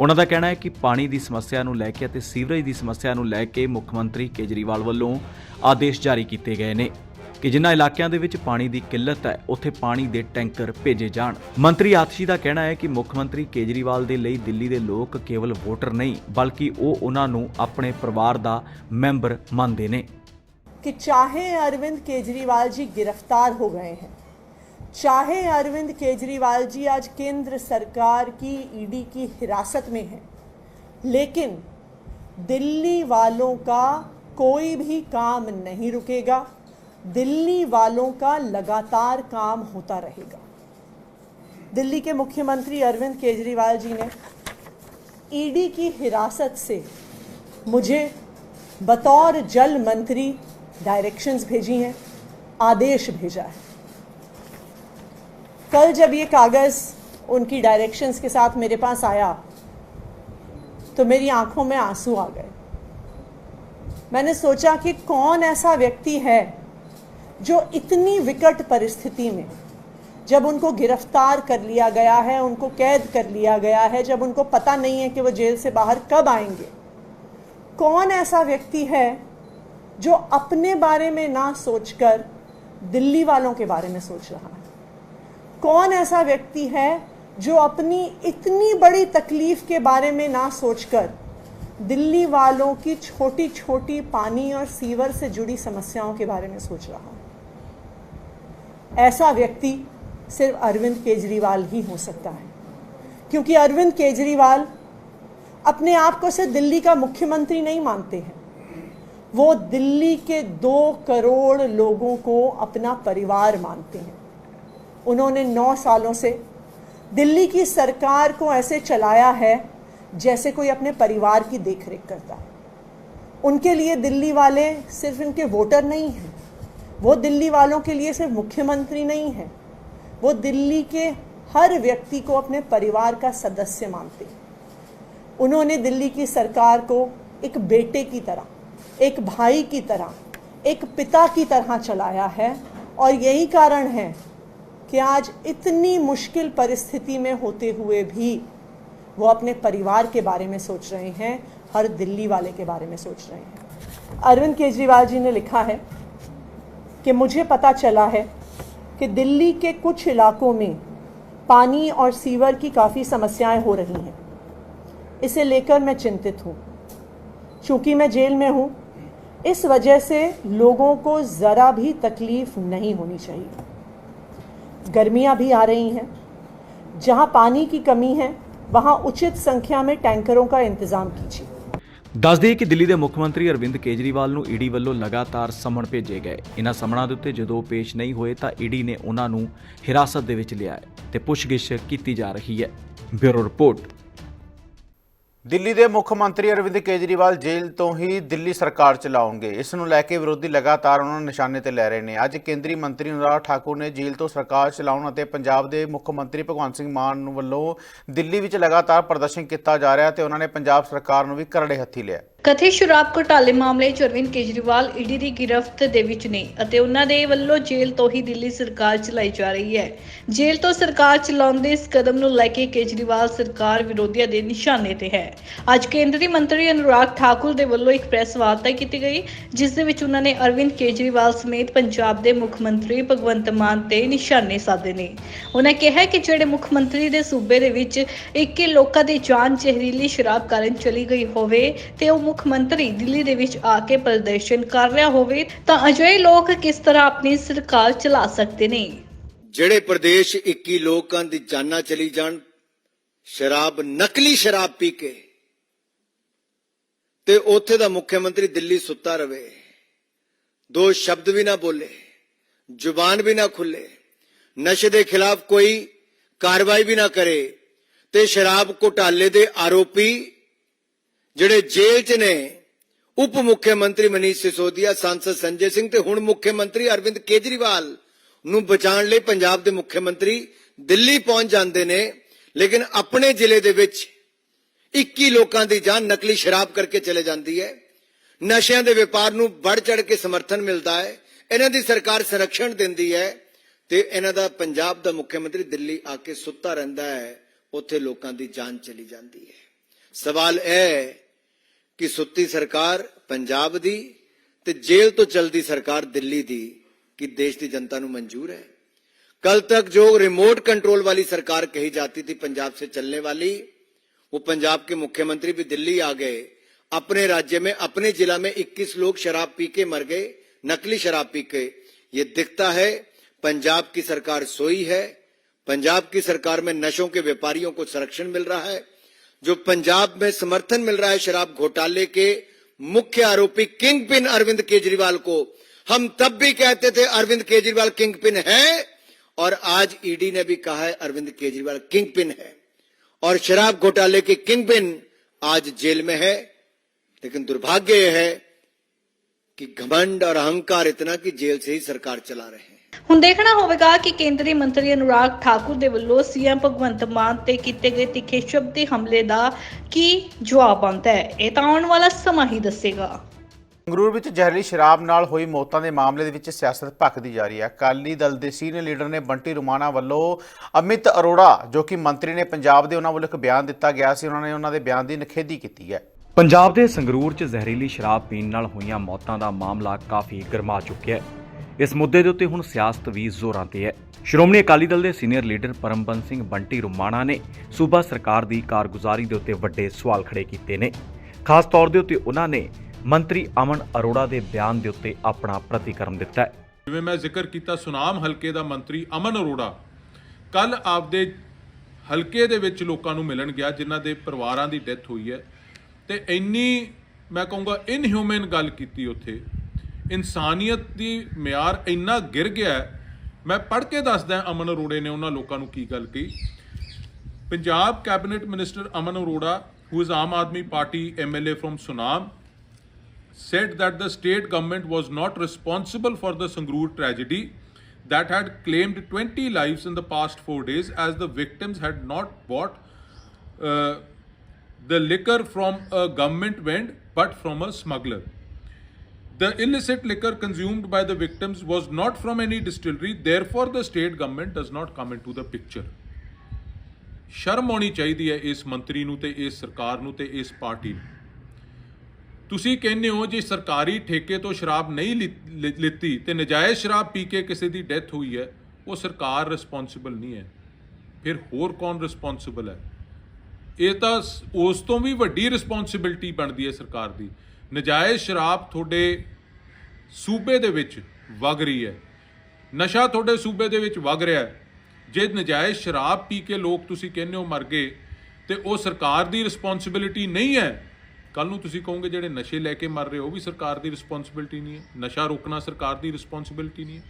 ਉਹਨਾਂ ਦਾ ਕਹਿਣਾ ਹੈ ਕਿ ਪਾਣੀ ਦੀ ਸਮੱਸਿਆ ਨੂੰ ਲੈ ਕੇ ਅਤੇ ਸੀਵਰੇਜ ਦੀ ਸਮੱਸਿਆ ਨੂੰ ਲੈ ਕੇ ਮੁੱਖ ਮੰਤਰੀ ਕੇਜਰੀਵਾਲ ਵੱਲੋਂ ਆਦੇਸ਼ ਜਾਰੀ ਕੀਤੇ ਗਏ ਨੇ ਕਿ ਜਿਨ੍ਹਾਂ ਇਲਾਕਿਆਂ ਦੇ ਵਿੱਚ ਪਾਣੀ ਦੀ ਕਿੱਲਤ ਹੈ, ਉੱਥੇ ਪਾਣੀ ਦੇ ਟੈਂਕਰ ਭੇਜੇ ਜਾਣ। ਮੰਤਰੀ ਆਤਸ਼ੀ ਦਾ ਕਹਿਣਾ ਹੈ ਕਿ ਮੁੱਖ ਮੰਤਰੀ ਕੇਜਰੀਵਾਲ ਦੇ ਲਈ ਦਿੱਲੀ ਦੇ ਲੋਕ ਕੇਵਲ ਵੋਟਰ ਨਹੀਂ, ਬਲਕਿ ਉਹ ਉਹਨਾਂ ਨੂੰ ਆਪਣੇ ਪਰਿਵਾਰ ਦਾ ਮੈਂਬਰ ਮੰਨਦੇ ਨੇ। ਕਿ ਚਾਹੇ ਅਰਵਿੰਦ ਕੇਜਰੀਵਾਲ ਜੀ ਗ੍ਰਿਫਤਾਰ ਹੋ ਗਏ ਹਨ चाहे अरविंद केजरीवाल जी आज केंद्र सरकार की ईडी की हिरासत में हैं, लेकिन दिल्ली वालों का कोई भी काम नहीं रुकेगा। दिल्ली वालों का लगातार काम होता रहेगा। दिल्ली के मुख्यमंत्री अरविंद केजरीवाल जी ने ईडी की हिरासत से मुझे बतौर जल मंत्री डायरेक्शंस भेजी हैं, आदेश भेजा है। कल जब ये कागज़ उनकी डायरेक्शंस के साथ मेरे पास आया तो मेरी आँखों में आँसू आ गए। मैंने सोचा कि कौन ऐसा व्यक्ति है जो इतनी विकट परिस्थिति में, जब उनको गिरफ़्तार कर लिया गया है, उनको कैद कर लिया गया है, जब उनको पता नहीं है कि वो जेल से बाहर कब आएँगे, कौन ऐसा व्यक्ति है जो अपने बारे में ना सोचकर दिल्ली वालों के बारे में सोच रहा है? कौन ऐसा व्यक्ति है जो अपनी इतनी बड़ी तकलीफ़ के बारे में ना सोचकर दिल्ली वालों की छोटी छोटी पानी और सीवर से जुड़ी समस्याओं के बारे में सोच रहा है? ऐसा व्यक्ति सिर्फ़ अरविंद केजरीवाल ही हो सकता है। क्योंकि अरविंद केजरीवाल अपने आप को सिर्फ़ दिल्ली का मुख्यमंत्री नहीं मानते हैं। वो दिल्ली के दो करोड़ लोगों को अपना परिवार मानते हैं। उन्होंने नौ सालों से दिल्ली की सरकार को ऐसे चलाया है जैसे कोई अपने परिवार की देखरेख करता है। उनके लिए दिल्ली वाले सिर्फ़ इनके वोटर नहीं हैं। वो दिल्ली वालों के लिए सिर्फ़ मुख्यमंत्री नहीं है। वो दिल्ली के हर व्यक्ति को अपने परिवार का सदस्य मानते हैं। उन्होंने दिल्ली की सरकार को एक बेटे की तरह, एक भाई की तरह, एक पिता की तरह चलाया है और यही कारण है कि आज इतनी मुश्किल परिस्थिति में होते हुए भी वो अपने परिवार के बारे में सोच रहे हैं, हर दिल्ली वाले के बारे में सोच रहे हैं। अरविंद केजरीवाल जी ने लिखा है कि मुझे पता चला है कि दिल्ली के कुछ इलाकों में पानी और सीवर की काफ़ी समस्याएँ हो रही हैं। इसे लेकर मैं चिंतित हूँ। चूँकि मैं जेल में हूँ, इस वजह से लोगों को ज़रा भी तकलीफ़ नहीं होनी चाहिए। गर्मियाँ भी आ रही हैं जहाँ पानी की कमी है वहाँ उचित संख्या में टैंकरों का इंतज़ाम कीजिए ਦੱਸ ਦਈਏ ਕਿ ਦਿੱਲੀ ਦੇ ਮੁੱਖ ਮੰਤਰੀ ਅਰਵਿੰਦ ਕੇਜਰੀਵਾਲ ਨੂੰ ਈਡੀ ਵੱਲੋਂ ਲਗਾਤਾਰ ਸਮਨ ਭੇਜੇ ਗਏ ਇਨ੍ਹਾਂ ਸਮਨਾਂ ਦੇ ਉੱਤੇ ਜਦੋਂ ਉਹ ਪੇਸ਼ ਨਹੀਂ ਹੋਏ ਤਾਂ ਈਡੀ ਨੇ ਉਹਨਾਂ ਨੂੰ ਹਿਰਾਸਤ ਦੇ ਵਿੱਚ ਲਿਆ ਹੈ ਤੇ ਪੁੱਛਗਿੱਛ ਕੀਤੀ ਜਾ ਰਹੀ ਹੈ ਬਿਊਰੋ ਰਿਪੋਰਟ ਦਿੱਲੀ ਦੇ ਮੁੱਖ ਮੰਤਰੀ ਅਰਵਿੰਦ ਕੇਜਰੀਵਾਲ ਜੇਲ੍ਹ ਤੋਂ ਹੀ ਦਿੱਲੀ ਸਰਕਾਰ ਚਲਾਉਣਗੇ। ਇਸ ਨੂੰ ਲੈ ਕੇ ਵਿਰੋਧੀ ਲਗਾਤਾਰ ਉਹਨਾਂ ਨੂੰ ਨਿਸ਼ਾਨੇ ਤੇ ਲੈ ਰਹੇ ਨੇ। ਅੱਜ ਕੇਂਦਰੀ ਮੰਤਰੀ ਅਨੁਰਾਗ ਠਾਕੁਰ ਨੇ ਜੇਲ੍ਹ ਤੋਂ ਸਰਕਾਰ ਚਲਾਉਣ ਅਤੇ ਪੰਜਾਬ ਦੇ ਮੁੱਖ ਮੰਤਰੀ ਭਗਵੰਤ ਸਿੰਘ ਮਾਨ ਨੂੰ ਵੱਲੋਂ ਦਿੱਲੀ ਵਿੱਚ ਲਗਾਤਾਰ ਪ੍ਰਦਰਸ਼ਨ ਕੀਤਾ ਜਾ ਰਿਹਾ ਤੇ ਉਹਨਾਂ ਨੇ ਪੰਜਾਬ ਸਰਕਾਰ ਨੂੰ ਵੀ ਕਰੜੇ ਹੱਥੀ ਲਿਆ। ਕਥਿਤ ਸ਼ਰਾਬ ਘੁਟਾਲੇ ਮਾਮਲੇ 'ਚ ਅਰਵਿੰਦ ਕੇਜਰੀਵਾਲ ਈਡੀ ਦੀ ਗ੍ਰਿਫ਼ਤ ਦੇ ਵਿੱਚ ਨੇ ਅਤੇ ਉਹਨਾਂ ਦੇ ਵੱਲੋਂ ਜੇਲ੍ਹ ਤੋਂ ਹੀ ਦਿੱਲੀ ਸਰਕਾਰ ਚਲਾਈ ਜਾ ਰਹੀ ਹੈ। ਜੇਲ੍ਹ ਤੋਂ ਸਰਕਾਰ ਚਲਾਉਣ ਦੇ ਇਸ ਕਦਮ ਨੂੰ ਲੈ ਕੇ ਕੇਜਰੀਵਾਲ ਸਰਕਾਰ ਵਿਰੋਧੀਆਂ ਦੇ ਨਿਸ਼ਾਨੇ ਤੇ ਹੈ। ਅੱਜ ਕੇਂਦਰੀ ਮੰਤਰੀ ਅਨੁਰਾਗ ਠਾਕੁਰ ਦੇ ਵੱਲੋਂ ਇੱਕ ਪ੍ਰੈਸ ਵਾਰਤਾ ਕੀਤੀ ਗਈ, ਜਿਸ ਦੇ ਵਿੱਚ ਉਹਨਾਂ ਨੇ ਅਰਵਿੰਦ ਕੇਜਰੀਵਾਲ ਸਮੇਤ ਪੰਜਾਬ ਦੇ ਮੁੱਖ ਮੰਤਰੀ ਭਗਵੰਤ ਮਾਨ ਤੇ ਨਿਸ਼ਾਨੇ ਸਾਧੇ ਨੇ। ਉਹਨਾਂ ਕਿਹਾ ਕਿ ਜਿਹੜੇ ਮੁੱਖ ਮੰਤਰੀ ਦੇ ਸੂਬੇ ਦੇ ਵਿੱਚ ਇੱਕ ਲੋਕਾਂ ਦੀ ਜਾਨ ਜ਼ਹਿਰੀਲੀ ਸ਼ਰਾਬ ਕਾਰਨ ਚਲੀ ਗਈ ਹੋਵੇ ਤੇ ਉਹ ਮੁੱਖ ਮੰਤਰੀ ਦਿੱਲੀ ਦੇ ਵਿੱਚ ਆ ਕੇ ਪ੍ਰਦਰਸ਼ਨ ਕਰ ਰਿਹਾ ਹੋਵੇ ਤਾਂ ਅਜਿਹੇ ਲੋਕ ਕਿਸ ਤਰ੍ਹਾਂ ਆਪਣੀ ਸਰਕਾਰ ਚਲਾ ਸਕਦੇ ਨੇ? ਜਿਹੜੇ ਪ੍ਰਦੇਸ਼ 21 ਲੋਕਾਂ ਦੀ ਜਾਨਾਂ ਚਲੀ ਜਾਣ, ਸ਼ਰਾਬ, ਨਕਲੀ ਸ਼ਰਾਬ ਪੀ ਕੇ, ਤੇ ਉੱਥੇ ਦਾ ਮੁੱਖ ਮੰਤਰੀ ਦਿੱਲੀ ਸੁੱਤਾ ਰਵੇ, ਦੋ ਸ਼ਬਦ ਵੀ ਨਾ ਬੋਲੇ, ਜ਼ੁਬਾਨ ਵੀ ਨਾ ਖੁੱਲੇ, ਨਸ਼ੇ ਦੇ ਖਿਲਾਫ ਕੋਈ ਕਾਰਵਾਈ ਵੀ ਨਾ ਕਰੇ, ਤੇ ਸ਼ਰਾਬ ਘੁਟਾਲੇ ਦੇ ਆਰੋਪੀ ਜਿਹੜੇ ਜੇਲ੍ਹ 'ਚ ਨੇ, ਉਪ ਮੁੱਖ ਮੰਤਰੀ ਮਨੀਸ਼ ਸਿਸੋਦੀਆ, ਸੰਸਦ ਸੰਜੇ ਸਿੰਘ ਤੇ ਹੁਣ ਮੁੱਖ ਮੰਤਰੀ ਅਰਵਿੰਦ ਕੇਜਰੀਵਾਲ ਨੂੰ ਬਚਾਉਣ ਲਈ ਪੰਜਾਬ ਦੇ ਮੁੱਖ ਮੰਤਰੀ ਦਿੱਲੀ ਪਹੁੰਚ ਜਾਂਦੇ ਨੇ, ਲੇਕਿਨ ਆਪਣੇ ਜ਼ਿਲ੍ਹੇ ਦੇ ਵਿੱਚ 21 ਲੋਕਾਂ ਦੀ ਜਾਨ ਨਕਲੀ ਸ਼ਰਾਬ ਕਰਕੇ ਚਲੇ ਜਾਂਦੀ ਹੈ। ਨਸ਼ਿਆਂ ਦੇ ਵਪਾਰ ਨੂੰ ਵੱਧ ਚੜ ਕੇ ਸਮਰਥਨ ਮਿਲਦਾ ਹੈ। ਇਹਨਾਂ ਦੀ ਸਰਕਾਰ ਸੰਰਕਸ਼ਣ ਦਿੰਦੀ ਹੈ ਤੇ ਇਹਨਾਂ ਦਾ ਪੰਜਾਬ ਦਾ ਮੁੱਖ ਮੰਤਰੀ ਦਿੱਲੀ ਆ ਕੇ ਸੁੱਤਾ ਰਹਿੰਦਾ ਹੈ। ਉੱਥੇ ਲੋਕਾਂ ਦੀ ਜਾਨ ਚਲੀ ਜਾਂਦੀ ਹੈ। ਸਵਾਲ ਇਹ ਕਿ ਸੁੱਤੀ ਸਰਕਾਰ ਪੰਜਾਬ ਦੀ ਤੇ ਜੇਲ੍ਹ ਤੋਂ ਚਲਦੀ ਸਰਕਾਰ ਦਿੱਲੀ ਦੀ ਕਿ ਦੇਸ਼ ਦੀ ਜਨਤਾ ਨੂੰ ਮਨਜ਼ੂਰ ਹੈ कल तक जो रिमोट कंट्रोल वाली सरकार कही जाती थी पंजाब से चलने वाली वो पंजाब के मुख्यमंत्री भी दिल्ली आ गए अपने राज्य में अपने जिला में 21 लोग शराब पी के मर गए नकली शराब पी के ये दिखता है पंजाब की सरकार सोई है पंजाब की सरकार में नशों के व्यापारियों को संरक्षण मिल रहा है जो पंजाब में समर्थन मिल रहा है शराब घोटाले के मुख्य आरोपी किंग पिन अरविंद केजरीवाल को। हम तब भी कहते थे, अरविंद केजरीवाल किंग पिन है। और आज ईडी ने भी कहा है, अरविंद केजरीवाल किंग पिन है। और शराब घोटाले के किंग पिन आज जेल में है। लेकिन दुर्भाग्य यह है कि घमंड और अहंकार इतना कि जेल से ही सरकार चला रहे हैं। ਹੁਣ ਦੇਖਣਾ ਹੋਵੇਗਾ ਕਿ ਕੇਂਦਰੀ ਮੰਤਰੀ ਅਨੁਰਾਗ ਠਾਕੁਰ ਦੇ ਵੱਲੋਂ ਸੀਐਮ ਭਗਵੰਤ ਮਾਨ ਤੇ ਕੀਤੇ ਗਏ ਤਿੱਖੇ ਸ਼ਬਦੀ ਹਮਲੇ ਦਾ ਕੀ ਜਵਾਬ ਆਉਂਦਾ ਹੈ? ਇਹ ਤਾਂ ਆਉਣ ਵਾਲਾ ਸਮਾਂ ਹੀ ਦੱਸੇਗਾ। ਸੰਗਰੂਰ ਵਿੱਚ ਜ਼ਹਿਰੀਲੀ ਸ਼ਰਾਬ ਨਾਲ ਹੋਈ ਮੌਤਾਂ ਦੇ ਮਾਮਲੇ ਦੇ ਵਿੱਚ ਸਿਆਸਤ ਭਖਦੀ ਜਾ ਰਹੀ ਹੈ। ਅਕਾਲੀ ਦਲ ਦੇ ਸੀਨੀਅਰ ਲੀਡਰ ਨੇ ਬੰਟੀ ਰੁਮਾਣਾ ਵੱਲੋਂ ਅਮਿਤ ਅਰੋੜਾ ਜੋ ਕਿ ਮੰਤਰੀ ਨੇ ਪੰਜਾਬ ਦੇ ਉਹਨਾਂ ਵੱਲੋਂ ਇੱਕ ਬਿਆਨ ਦਿੱਤਾ ਗਿਆ ਸੀ ਉਹਨਾਂ ਨੇ ਉਹਨਾਂ ਦੇ ਬਿਆਨ ਦੀ ਨਿਖੇਧੀ ਕੀਤੀ ਹੈ। ਪੰਜਾਬ ਦੇ ਸੰਗਰੂਰ 'ਚ ਜ਼ਹਿਰੀਲੀ ਸ਼ਰਾਬ ਪੀਣ ਨਾਲ ਹੋਈਆਂ ਮੌਤਾਂ ਦਾ ਮਾਮਲਾ ਕਾਫੀ ਗਰਮਾ ਚੁੱਕਿਆ ਹੈ। ਇਸ ਮੁੱਦੇ ਦੇ ਉੱਤੇ ਹੁਣ ਸਿਆਸਤ ਵੀ ਜ਼ੋਰਾਂ ਤੇ ਹੈ। ਸ਼੍ਰੋਮਣੀ ਅਕਾਲੀ ਦਲ ਦੇ ਸੀਨੀਅਰ ਲੀਡਰ ਪਰਮਬੰਸ ਸਿੰਘ ਬੰਟੀ ਰੁਮਾਣਾ ਨੇ ਸੂਬਾ ਸਰਕਾਰ ਦੀ ਕਾਰਗੁਜ਼ਾਰੀ ਦੇ ਉੱਤੇ ਵੱਡੇ ਸਵਾਲ ਖੜੇ ਕੀਤੇ ਨੇ। ਖਾਸ ਤੌਰ ਦੇ ਉੱਤੇ ਉਹਨਾਂ ਨੇ ਮੰਤਰੀ ਅਮਨ ਅਰੋੜਾ ਦੇ ਬਿਆਨ ਦੇ ਉੱਤੇ ਆਪਣਾ ਪ੍ਰਤੀਕਰਮ ਦਿੱਤਾ ਹੈ। ਜਿਵੇਂ ਮੈਂ ਜ਼ਿਕਰ ਕੀਤਾ, ਸੁਨਾਮ ਹਲਕੇ ਦਾ ਮੰਤਰੀ ਅਮਨ ਅਰੋੜਾ ਕੱਲ ਆਪਦੇ ਹਲਕੇ ਦੇ ਵਿੱਚ ਲੋਕਾਂ ਨੂੰ ਮਿਲਣ ਗਿਆ, ਜਿਨ੍ਹਾਂ ਦੇ ਪਰਿਵਾਰਾਂ ਦੀ ਡੈਥ ਹੋਈ ਹੈ। ਤੇ ਇੰਨੀ, ਮੈਂ ਕਹੂੰਗਾ ਇਨਹਿਊਮਨ ਗੱਲ ਕੀਤੀ ਉੱਥੇ। ਇਨਸਾਨੀਅਤ ਦੀ ਮਿਆਰ ਇੰਨਾ ਗਿਰ ਗਿਆ ਹੈ। ਮੈਂ ਪੜ੍ਹ ਕੇ ਦੱਸਦਾ ਅਮਨ ਅਰੋੜੇ ਨੇ ਉਹਨਾਂ ਲੋਕਾਂ ਨੂੰ ਕੀ ਗੱਲ ਕਹੀ Punjab cabinet minister Aman Arora who is Aam Aadmi party MLA from Sunam said that the state government was not responsible for the Sangrur tragedy that had claimed 20 lives in the past four days as the victims had not bought uh, the liquor from a government vend but from a smuggler. The illicit liquor consumed by the victims was not from any distillery, therefore, the state government does not come into the picture. ਸ਼ਰਮ ਆਉਣੀ ਚਾਹੀਦੀ ਹੈ ਇਸ ਮੰਤਰੀ ਨੂੰ ਤੇ ਇਸ ਸਰਕਾਰ ਨੂੰ ਤੇ ਇਸ ਪਾਰਟੀ ਨੂੰ। ਤੁਸੀਂ ਕਹਿੰਦੇ ਹੋ ਜੇ ਸਰਕਾਰੀ ਠੇਕੇ ਤੋਂ ਸ਼ਰਾਬ ਨਹੀਂ ਲਿ- ਲਿੱਤੀ ਤੇ ਨਜਾਇਜ਼ ਸ਼ਰਾਬ ਪੀ ਕੇ ਕਿਸੇ ਦੀ ਡੈਥ ਹੋਈ ਹੈ ਉਹ ਸਰਕਾਰ ਰਿਸਪੌਂਸਿਬਲ ਨਹੀਂ ਹੈ। ਫਿਰ ਹੋਰ ਕੌਣ ਰਿਸਪੌਂਸਿਬਲ ਹੈ? ਇਹ ਤਾਂ ਉਸ ਤੋਂ ਵੀ ਵੱਡੀ ਰਿਸਪੌਂਸਿਬਿਲਟੀ ਬਣਦੀ ਹੈ ਸਰਕਾਰ ਦੀ। ਨਜਾਇਜ਼ ਸ਼ਰਾਬ ਤੁਹਾਡੇ ਸੂਬੇ ਦੇ ਵਿੱਚ ਵਗ ਰਹੀ ਹੈ। ਨਸ਼ਾ ਤੁਹਾਡੇ ਸੂਬੇ ਦੇ ਵਿੱਚ ਵਗ ਰਿਹਾ ਹੈ। ਜੇ ਨਜਾਇਜ਼ ਸ਼ਰਾਬ ਪੀ ਕੇ ਲੋਕ ਤੁਸੀਂ ਕਹਿੰਦੇ ਹੋ ਮਰ ਗਏ, ਤੇ ਉਹ ਸਰਕਾਰ ਦੀ ਰਿਸਪੌਂਸਿਬਿਲਿਟੀ ਨਹੀਂ ਹੈ। ਕੱਲ ਨੂੰ ਤੁਸੀਂ ਕਹੋਗੇ ਜਿਹੜੇ ਨਸ਼ੇ ਲੈ ਕੇ ਮਰ ਰਹੇ, ਉਹ ਵੀ ਸਰਕਾਰ ਦੀ ਰਿਸਪੌਂਸਿਬਿਲਿਟੀ ਨਹੀਂ ਹੈ। ਨਸ਼ਾ ਰੋਕਣਾ ਸਰਕਾਰ ਦੀ ਰਿਸਪੌਂਸਿਬਿਲਿਟੀ ਨਹੀਂ ਹੈ।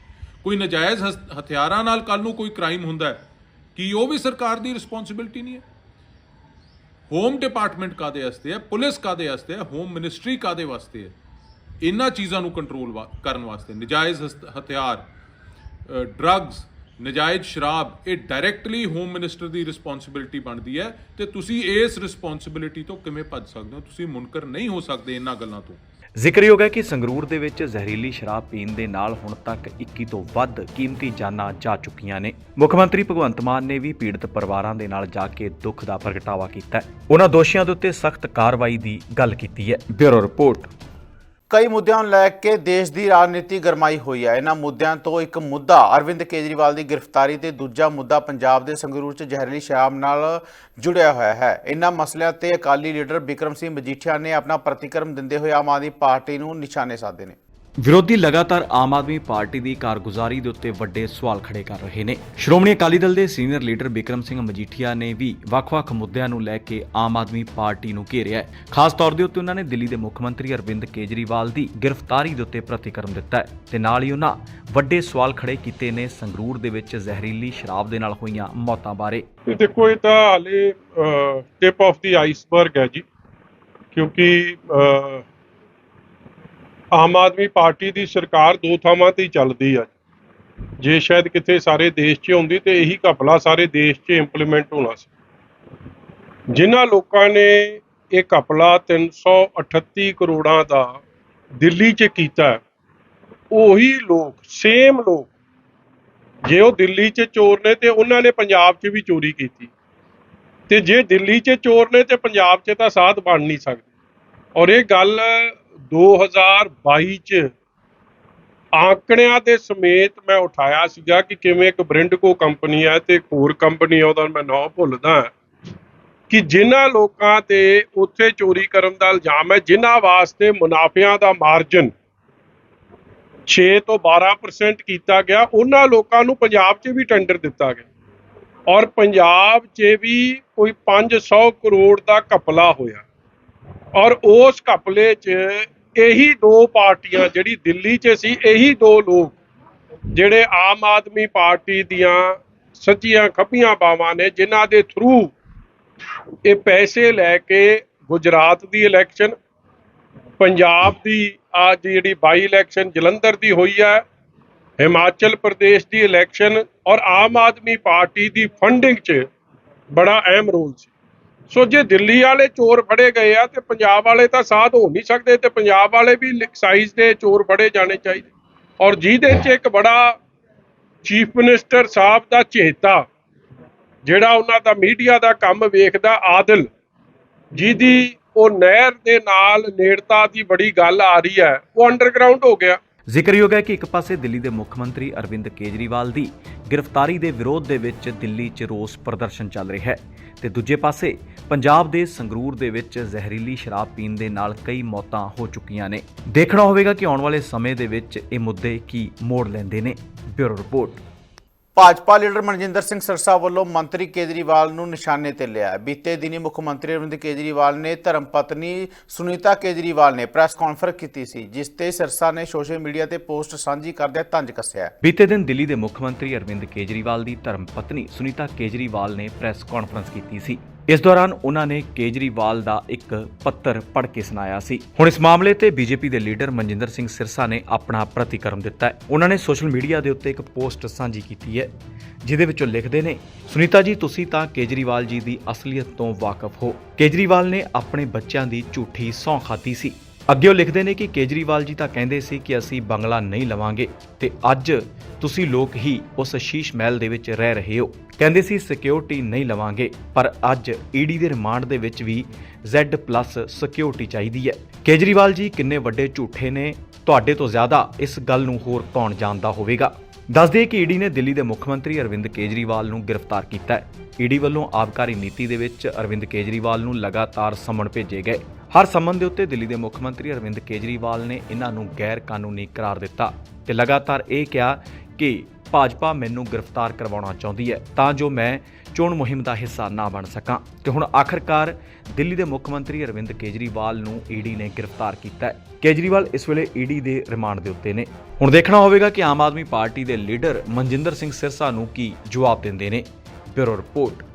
ਕੋਈ ਨਜਾਇਜ਼ ਹਸ- ਹਥਿਆਰਾਂ ਨਾਲ ਕੱਲ ਨੂੰ ਕੋਈ ਕ੍ਰਾਈਮ ਹੁੰਦਾ ਹੈ, ਕੀ ਉਹ ਵੀ ਸਰਕਾਰ ਦੀ ਰਿਸਪੌਂਸਿਬਿਲਿਟੀ ਨਹੀਂ ਹੈ? ਹੋਮ ਡਿਪਾਰਟਮੈਂਟ ਕਾਦੇ ਵਾਸਤੇ ਹੈ? ਪੁਲਿਸ ਕਾਦੇ ਵਾਸਤੇ ਹੈ? ਹੋਮ ਮਿਨਿਸਟਰੀ ਕਾਦੇ ਵਾਸਤੇ ਹੈ? ਇਹਨਾਂ ਚੀਜ਼ਾਂ ਨੂੰ ਕੰਟਰੋਲ ਕਰਨ ਵਾਸਤੇ। ਨਜਾਇਜ਼ ਹਸ- ਹਥਿਆਰ ਡਰੱਗਸ ਨਜਾਇਜ਼ ਸ਼ਰਾਬ, ਇਹ ਡਾਇਰੈਕਟਲੀ ਹੋਮ ਮਿਨਿਸਟਰ ਦੀ ਰਿਸਪੌਂਸਿਬਿਲਟੀ ਬਣਦੀ ਹੈ ਤੇ ਤੁਸੀਂ ਇਸ ਰਿਸਪੌਂਸਿਬਿਲਟੀ ਤੋਂ ਕਿਵੇਂ ਭੱਜ ਸਕਦੇ ਹੋ? ਤੁਸੀਂ ਮੁਨਕਰ ਨਹੀਂ ਹੋ ਸਕਦੇ ਇਹਨਾਂ ਗੱਲਾਂ ਤੋਂ। ਜ਼ਿਕਰਯੋਗ ਹੈ ਕਿ ਸੰਗਰੂਰ ਦੇ ਵਿੱਚ ਜ਼ਹਿਰੀਲੀ ਸ਼ਰਾਬ ਪੀਣ ਦੇ ਨਾਲ ਹੁਣ ਤੱਕ 21 ਤੋਂ ਵੱਧ ਕੀਮਤੀ ਜਾਨਾਂ ਜਾ ਚੁੱਕੀਆਂ ਨੇ। ਮੁੱਖ ਮੰਤਰੀ ਭਗਵੰਤ ਮਾਨ ਨੇ ਵੀ ਪੀੜਤ ਪਰਿਵਾਰਾਂ ਦੇ ਨਾਲ ਜਾ ਕੇ ਦੁੱਖ ਦਾ ਪ੍ਰਗਟਾਵਾ ਕੀਤਾ ਹੈ। ਉਹਨਾਂ ਦੋਸ਼ੀਆਂ ਦੇ ਉੱਤੇ ਸਖਤ ਕਾਰਵਾਈ ਦੀ ਗੱਲ ਕੀਤੀ ਹੈ। Bureau report. ਕਈ ਮੁੱਦਿਆਂ ਨੂੰ ਲੈ ਕੇ ਦੇਸ਼ ਦੀ ਰਾਜਨੀਤੀ ਗਰਮਾਈ ਹੋਈ ਹੈ। ਇਹਨਾਂ ਮੁੱਦਿਆਂ ਤੋਂ ਇੱਕ ਮੁੱਦਾ, ਅਰਵਿੰਦ ਕੇਜਰੀਵਾਲ ਦੀ ਗ੍ਰਿਫਤਾਰੀ ਤੇ ਦੂਜਾ ਮੁੱਦਾ ਪੰਜਾਬ ਦੇ ਸੰਗਰੂਰ 'ਚ ਜ਼ਹਿਰੀਲੀ ਸ਼ਰਾਬ ਨਾਲ ਜੁੜਿਆ ਹੋਇਆ ਹੈ। ਇਹਨਾਂ ਮਸਲਿਆਂ ਤੇ ਅਕਾਲੀ ਲੀਡਰ ਬਿਕਰਮ ਸਿੰਘ ਮਜੀਠੀਆ ਨੇ ਆਪਣਾ ਪ੍ਰਤੀਕਰਮ ਦਿੰਦੇ ਹੋਏ ਆਮ ਆਦਮੀ ਪਾਰਟੀ ਨੂੰ ਨਿਸ਼ਾਨੇ ਸਾਧੇ ਨੇ। ਵਿਰੋਧੀ ਲਗਾਤਾਰ ਆਮ ਆਦਮੀ ਪਾਰਟੀ ਦੀ ਕਾਰਗੁਜ਼ਾਰੀ ਦੇ ਉੱਤੇ ਵੱਡੇ ਸਵਾਲ ਖੜੇ ਕਰ ਰਹੇ ਨੇ। ਸ਼੍ਰੋਮਣੀ ਅਕਾਲੀ ਦਲ ਦੇ ਸੀਨੀਅਰ ਲੀਡਰ ਬਿਕਰਮ ਸਿੰਘ ਮਜੀਠੀਆ ਨੇ ਵੀ ਵੱਖ-ਵੱਖ ਮੁੱਦਿਆਂ ਨੂੰ ਲੈ ਕੇ ਆਮ ਆਦਮੀ ਪਾਰਟੀ ਨੂੰ ਘੇਰਿਆ ਹੈ। ਖਾਸ ਤੌਰ ਦੇ ਉੱਤੇ ਉਹਨਾਂ ਨੇ ਦਿੱਲੀ ਦੇ ਮੁੱਖ ਮੰਤਰੀ ਅਰਵਿੰਦ ਕੇਜਰੀਵਾਲ ਦੀ ਗ੍ਰਿਫਤਾਰੀ ਦੇ ਉੱਤੇ ਪ੍ਰਤੀਕਰਮ ਦਿੱਤਾ ਹੈ ਤੇ ਨਾਲ ਹੀ ਉਹਨਾਂ ਵੱਡੇ ਸਵਾਲ ਖੜੇ ਕੀਤੇ ਨੇ ਸੰਗਰੂਰ ਦੇ ਵਿੱਚ ਜ਼ਹਿਰੀਲੀ ਸ਼ਰਾਬ ਦੇ ਨਾਲ ਹੋਈਆਂ ਮੌਤਾਂ ਬਾਰੇ। ਦੇਖੋ, ਇਹ ਤਾਂ ਹਾਲੇ ਟਿਪ ਆਫ ਦੀ ਆਈਸਬਰਗ ਹੈ ਜੀ। ਕਿਉਂਕਿ ਆਮ ਆਦਮੀ ਪਾਰਟੀ ਦੀ ਸਰਕਾਰ ਦੋ ਥਾਵਾਂ ਤੇ ਹੀ ਚੱਲਦੀ ਆ ਜੇ। ਸ਼ਾਇਦ ਕਿਤੇ ਸਾਰੇ ਦੇਸ਼ 'ਚ ਹੁੰਦੀ ਤੇ ਇਹੀ ਘਪਲਾ ਸਾਰੇ ਦੇਸ਼ 'ਚ ਇੰਪਲੀਮੈਂਟ ਹੋਣਾ ਸੀ। ਜਿਨ੍ਹਾਂ ਲੋਕਾਂ ਨੇ ਇਹ ਘਪਲਾ 338 ਕਰੋੜਾਂ ਦਾ ਦਿੱਲੀ 'ਚ ਕੀਤਾ, ਉਹੀ ਲੋਕ ਸੇਮ ਲੋਕ, ਜੇ ਉਹ ਦਿੱਲੀ 'ਚ ਚੋਰ ਨੇ ਤੇ ਉਹਨਾਂ ਨੇ ਪੰਜਾਬ 'ਚ ਵੀ ਚੋਰੀ ਕੀਤੀ। ਤੇ ਜੇ ਦਿੱਲੀ 'ਚ ਚੋਰ ਨੇ ਤੇ ਪੰਜਾਬ 'ਚ ਤਾਂ ਸਾਧ ਬਣ ਨਹੀਂ ਸਕਦੇ। ਔਰ ਇਹ ਗੱਲ 2022 'ਚ ਆਂਕੜਿਆਂ ਦੇ ਸਮੇਤ ਮੈਂ ਉਠਾਇਆ ਸੀਗਾ ਕਿ ਕਿਵੇਂ ਇੱਕ ਬ੍ਰਿੰਡਕੋ ਕੰਪਨੀ ਹੈ ਤੇ ਇੱਕ ਹੋਰ ਕੰਪਨੀ ਹੈ, ਉਹਦਾ ਮੈਂ ਨਾਮ ਭੁੱਲਦਾ ਕਿ ਜਿਨ੍ਹਾਂ ਲੋਕਾਂ ਤੇ ਉੱਥੇ ਚੋਰੀ ਕਰਨ ਦਾ ਇਲਜ਼ਾਮ ਹੈ, ਜਿਨ੍ਹਾਂ ਵਾਸਤੇ ਮੁਨਾਫਿਆਂ ਦਾ ਮਾਰਜਨ 6 ਤੋਂ 12% ਕੀਤਾ ਗਿਆ, ਉਹਨਾਂ ਲੋਕਾਂ ਨੂੰ ਪੰਜਾਬ 'ਚ ਵੀ ਟੈਂਡਰ ਦਿੱਤਾ ਗਿਆ ਔਰ ਪੰਜਾਬ 'ਚ ਵੀ ਕੋਈ 500 ਕਰੋੜ ਦਾ ਘਪਲਾ ਹੋਇਆ। ਔਰ ਉਸ ਘਪਲੇ 'ਚ ਇਹੀ ਦੋ ਪਾਰਟੀਆਂ, ਜਿਹੜੀ ਦਿੱਲੀ 'ਚ ਸੀ, ਇਹੀ ਦੋ ਲੋਕ ਜਿਹੜੇ ਆਮ ਆਦਮੀ ਪਾਰਟੀ ਦੀਆਂ ਸੱਚੀਆਂ ਖੱਪੀਆਂ ਬਾਵਾਂ ਨੇ, ਜਿਨ੍ਹਾਂ ਦੇ ਥਰੂ ਇਹ ਪੈਸੇ ਲੈ ਕੇ ਗੁਜਰਾਤ ਦੀ ਇਲੈਕਸ਼ਨ ਪੰਜਾਬ ਦੀ ਆ ਜਿਹੜੀ ਬਾਈ ਇਲੈਕਸ਼ਨ ਜਲੰਧਰ ਦੀ ਹੋਈ ਹੈ, ਹਿਮਾਚਲ ਪ੍ਰਦੇਸ਼ ਦੀ ਇਲੈਕਸ਼ਨ ਔਰ ਆਮ ਆਦਮੀ ਪਾਰਟੀ ਦੀ ਫੰਡਿੰਗ 'ਚ ਬੜਾ ਅਹਿਮ ਰੋਲ ਸੀ। ਸੋ ਜੇ ਦਿੱਲੀ ਵਾਲੇ ਚੋਰ ਫੜੇ ਗਏ ਆ ਤੇ ਪੰਜਾਬ ਵਾਲੇ ਤਾਂ ਸਾਧ ਹੋ ਨਹੀਂ ਸਕਦੇ ਤੇ ਪੰਜਾਬ ਵਾਲੇ ਵੀ ਐਕਸਾਈਜ਼ ਦੇ ਚੋਰ ਫੜੇ ਜਾਣੇ ਚਾਹੀਦੇ। ਔਰ ਜਿਹਦੇ 'ਚ ਇੱਕ ਬੜਾ ਚੀਫ ਮਿਨਿਸਟਰ ਸਾਹਿਬ ਦਾ ਚੇਤਾ ਜਿਹੜਾ ਉਹਨਾਂ ਦਾ ਮੀਡੀਆ ਦਾ ਕੰਮ ਵੇਖਦਾ, ਆਦਲ, ਜਿਹਦੀ ਉਹ ਨਹਿਰ ਦੇ ਨਾਲ ਨੇੜਤਾ ਦੀ ਬੜੀ ਗੱਲ ਆ ਰਹੀ ਹੈ, ਉਹ ਅੰਡਰਗਰਾਉਂਡ ਹੋ ਗਿਆ। ਜ਼ਿਕਰਯੋਗ ਹੈ ਕਿ ਇੱਕ ਪਾਸੇ ਦਿੱਲੀ ਦੇ ਮੁੱਖ ਮੰਤਰੀ ਅਰਵਿੰਦ ਕੇਜਰੀਵਾਲ ਦੀ ਗ੍ਰਿਫਤਾਰੀ ਦੇ ਵਿਰੋਧ ਦੇ ਵਿੱਚ ਦਿੱਲੀ 'ਚ ਰੋਸ ਪ੍ਰਦਰਸ਼ਨ ਚੱਲ ਰਿਹਾ ਹੈ ਤੇ ਦੂਜੇ ਪਾਸੇ ਪੰਜਾਬ ਦੇ ਸੰਗਰੂਰ ਦੇ ਵਿੱਚ ਜ਼ਹਿਰੀਲੀ ਸ਼ਰਾਬ ਪੀਣ ਦੇ ਨਾਲ ਕਈ ਮੌਤਾਂ ਹੋ ਚੁੱਕੀਆਂ ਨੇ। ਦੇਖਣਾ ਹੋਵੇਗਾ ਕਿ ਆਉਣ ਵਾਲੇ ਸਮੇਂ ਦੇ ਵਿੱਚ ਇਹ ਮੁੱਦੇ ਕੀ ਮੋੜ ਲੈਂਦੇ ਨੇ। Bureau report. Bhajpa leader Manjinder Singh Sirsa ਵੱਲੋਂ ਮੰਤਰੀ ਕੇਜਰੀਵਾਲ ਨੂੰ ਨਿਸ਼ਾਨੇ ਤੇ ਲਿਆ। ਬੀਤੇ ਦਿਨੀ ਮੁੱਖ ਮੰਤਰੀ ਅਰਵਿੰਦ ਕੇਜਰੀਵਾਲ ਨੇ ਧਰਮ ਪਤਨੀ ਸੁਨੀਤਾ ਕੇਜਰੀਵਾਲ ਨੇ ਪ੍ਰੈਸ ਕਾਨਫਰੰਸ ਕੀਤੀ ਸੀ ਜਿਸ ਤੇ ਸਿਰਸਾ ਨੇ ਸੋਸ਼ਲ ਮੀਡੀਆ ਤੇ ਪੋਸਟ ਸਾਂਝੀ ਕਰਦਿਆਂ ਤੰਜ ਕੱਸਿਆ। ਬੀਤੇ ਦਿਨ ਦਿੱਲੀ ਦੇ ਮੁੱਖ ਮੰਤਰੀ ਅਰਵਿੰਦ ਕੇਜਰੀਵਾਲ ਦੀ ਧਰਮ ਪਤਨੀ ਸੁਨੀਤਾ ਕੇਜਰੀਵਾਲ ਨੇ ਪ੍ਰੈਸ ਕਾਨਫਰੰਸ ਕੀਤੀ ਸੀ। ਇਸ ਦੌਰਾਨ ਉਹਨਾਂ ਨੇ ਕੇਜਰੀਵਾਲ ਦਾ ਇੱਕ ਪੱਤਰ ਪੜ੍ਹ ਕੇ ਸੁਣਾਇਆ ਸੀ। ਹੁਣ ਇਸ ਮਾਮਲੇ ਤੇ ਬੀਜੇਪੀ ਦੇ ਲੀਡਰ ਮਨਜਿੰਦਰ ਸਿੰਘ ਸਿਰਸਾ ਨੇ ਆਪਣਾ ਪ੍ਰਤੀਕਰਮ ਦਿੱਤਾ ਹੈ। ਉਹਨਾਂ ਨੇ ਸੋਸ਼ਲ ਮੀਡੀਆ ਦੇ ਉੱਤੇ ਇੱਕ ਪੋਸਟ ਸਾਂਝੀ ਕੀਤੀ ਹੈ, ਜਿਹਦੇ ਵਿੱਚ ਉਹ ਲਿਖਦੇ ਨੇ, ਸੁਨੀਤਾ ਜੀ, ਤੁਸੀਂ ਤਾਂ ਕੇਜਰੀਵਾਲ ਜੀ ਦੀ ਅਸਲੀਅਤ ਤੋਂ ਵਾਕਿਫ ਹੋ। ਕੇਜਰੀਵਾਲ ਨੇ ਆਪਣੇ ਬੱਚਿਆਂ ਦੀ ਝੂਠੀ ਸਹੁੰ ਖਾਧੀ ਸੀ। ਅੱਗੇ ਉਹ ਲਿਖਦੇ ਨੇ ਕਿ ਕੇਜਰੀਵਾਲ ਜੀ ਤਾਂ ਕਹਿੰਦੇ ਸੀ ਕਿ ਅਸੀਂ ਬੰਗਲਾ ਨਹੀਂ ਲਵਾਂਗੇ ਤੇ ਅੱਜ ਤੁਸੀਂ ਲੋਕ ਹੀ ਉਸ ਸ਼ੀਸ਼ ਮਹਿਲ ਦੇ ਵਿੱਚ ਰਹਿ ਰਹੇ ਹੋ। ਕਹਿੰਦੇ ਸੀ ਸਿਕਿਉਰਿਟੀ ਨਹੀਂ ਲਵਾਂਗੇ, ਪਰ ਅੱਜ ਈਡੀ ਦੇ ਰਿਮਾਂਡ ਦੇ ਵਿੱਚ ਵੀ Z+ ਸਿਕਿਉਰਿਟੀ ਚਾਹੀਦੀ ਹੈ। ਕੇਜਰੀਵਾਲ ਜੀ ਕਿੰਨੇ ਵੱਡੇ ਝੂਠੇ ਨੇ, ਤੁਹਾਡੇ ਤੋਂ ਜ਼ਿਆਦਾ ਇਸ ਗੱਲ ਨੂੰ ਹੋਰ ਕੌਣ ਜਾਣਦਾ ਹੋਵੇਗਾ? ਦੱਸ ਦਈਏ ਕਿ ਈਡੀ ਨੇ ਦਿੱਲੀ ਦੇ ਮੁੱਖ ਮੰਤਰੀ ਅਰਵਿੰਦ ਕੇਜਰੀਵਾਲ ਨੂੰ ਗ੍ਰਿਫਤਾਰ ਕੀਤਾ ਹੈ। ਈਡੀ ਵੱਲੋਂ ਆਬਕਾਰੀ ਨੀਤੀ ਦੇ ਵਿੱਚ ਅਰਵਿੰਦ ਕੇਜਰੀਵਾਲ ਨੂੰ ਲਗਾਤਾਰ ਸਮਨ ਭੇਜੇ ਗਏ। ਹਰ ਸੰਬੰਧ ਦੇ ਉੱਤੇ ਦਿੱਲੀ ਦੇ ਮੁੱਖ ਮੰਤਰੀ ਅਰਵਿੰਦ ਕੇਜਰੀਵਾਲ ਨੇ ਇਹਨਾਂ ਨੂੰ ਗੈਰ ਕਾਨੂੰਨੀ ਕਰਾਰ ਦਿੱਤਾ ਤੇ ਲਗਾਤਾਰ ਇਹ ਕਿਹਾ ਕਿ ਭਾਜਪਾ ਮੈਨੂੰ ਗ੍ਰਿਫਤਾਰ ਕਰਵਾਉਣਾ ਚਾਹੁੰਦੀ ਹੈ, ਤਾਂ ਜੋ ਮੈਂ ਚੋਣ ਮੁਹਿੰਮ ਦਾ ਹਿੱਸਾ ਨਾ ਬਣ ਸਕਾਂ। ਤੇ ਹੁਣ ਆਖਰਕਾਰ ਦਿੱਲੀ ਦੇ ਮੁੱਖ ਮੰਤਰੀ ਅਰਵਿੰਦ ਕੇਜਰੀਵਾਲ ਨੂੰ ਈਡੀ ਨੇ ਗ੍ਰਿਫਤਾਰ ਕੀਤਾ ਹੈ। ਕੇਜਰੀਵਾਲ ਇਸ ਵੇਲੇ ਈਡੀ ਦੇ ਰਿਮਾਂਡ ਦੇ ਉੱਤੇ ਨੇ। ਹੁਣ ਦੇਖਣਾ ਹੋਵੇਗਾ ਕਿ ਆਮ ਆਦਮੀ ਪਾਰਟੀ ਦੇ ਲੀਡਰ ਮਨਜਿੰਦਰ ਸਿੰਘ ਸਿਰਸਾ ਨੂੰ ਕੀ ਜਵਾਬ ਦਿੰਦੇ ਨੇ। Bureau report.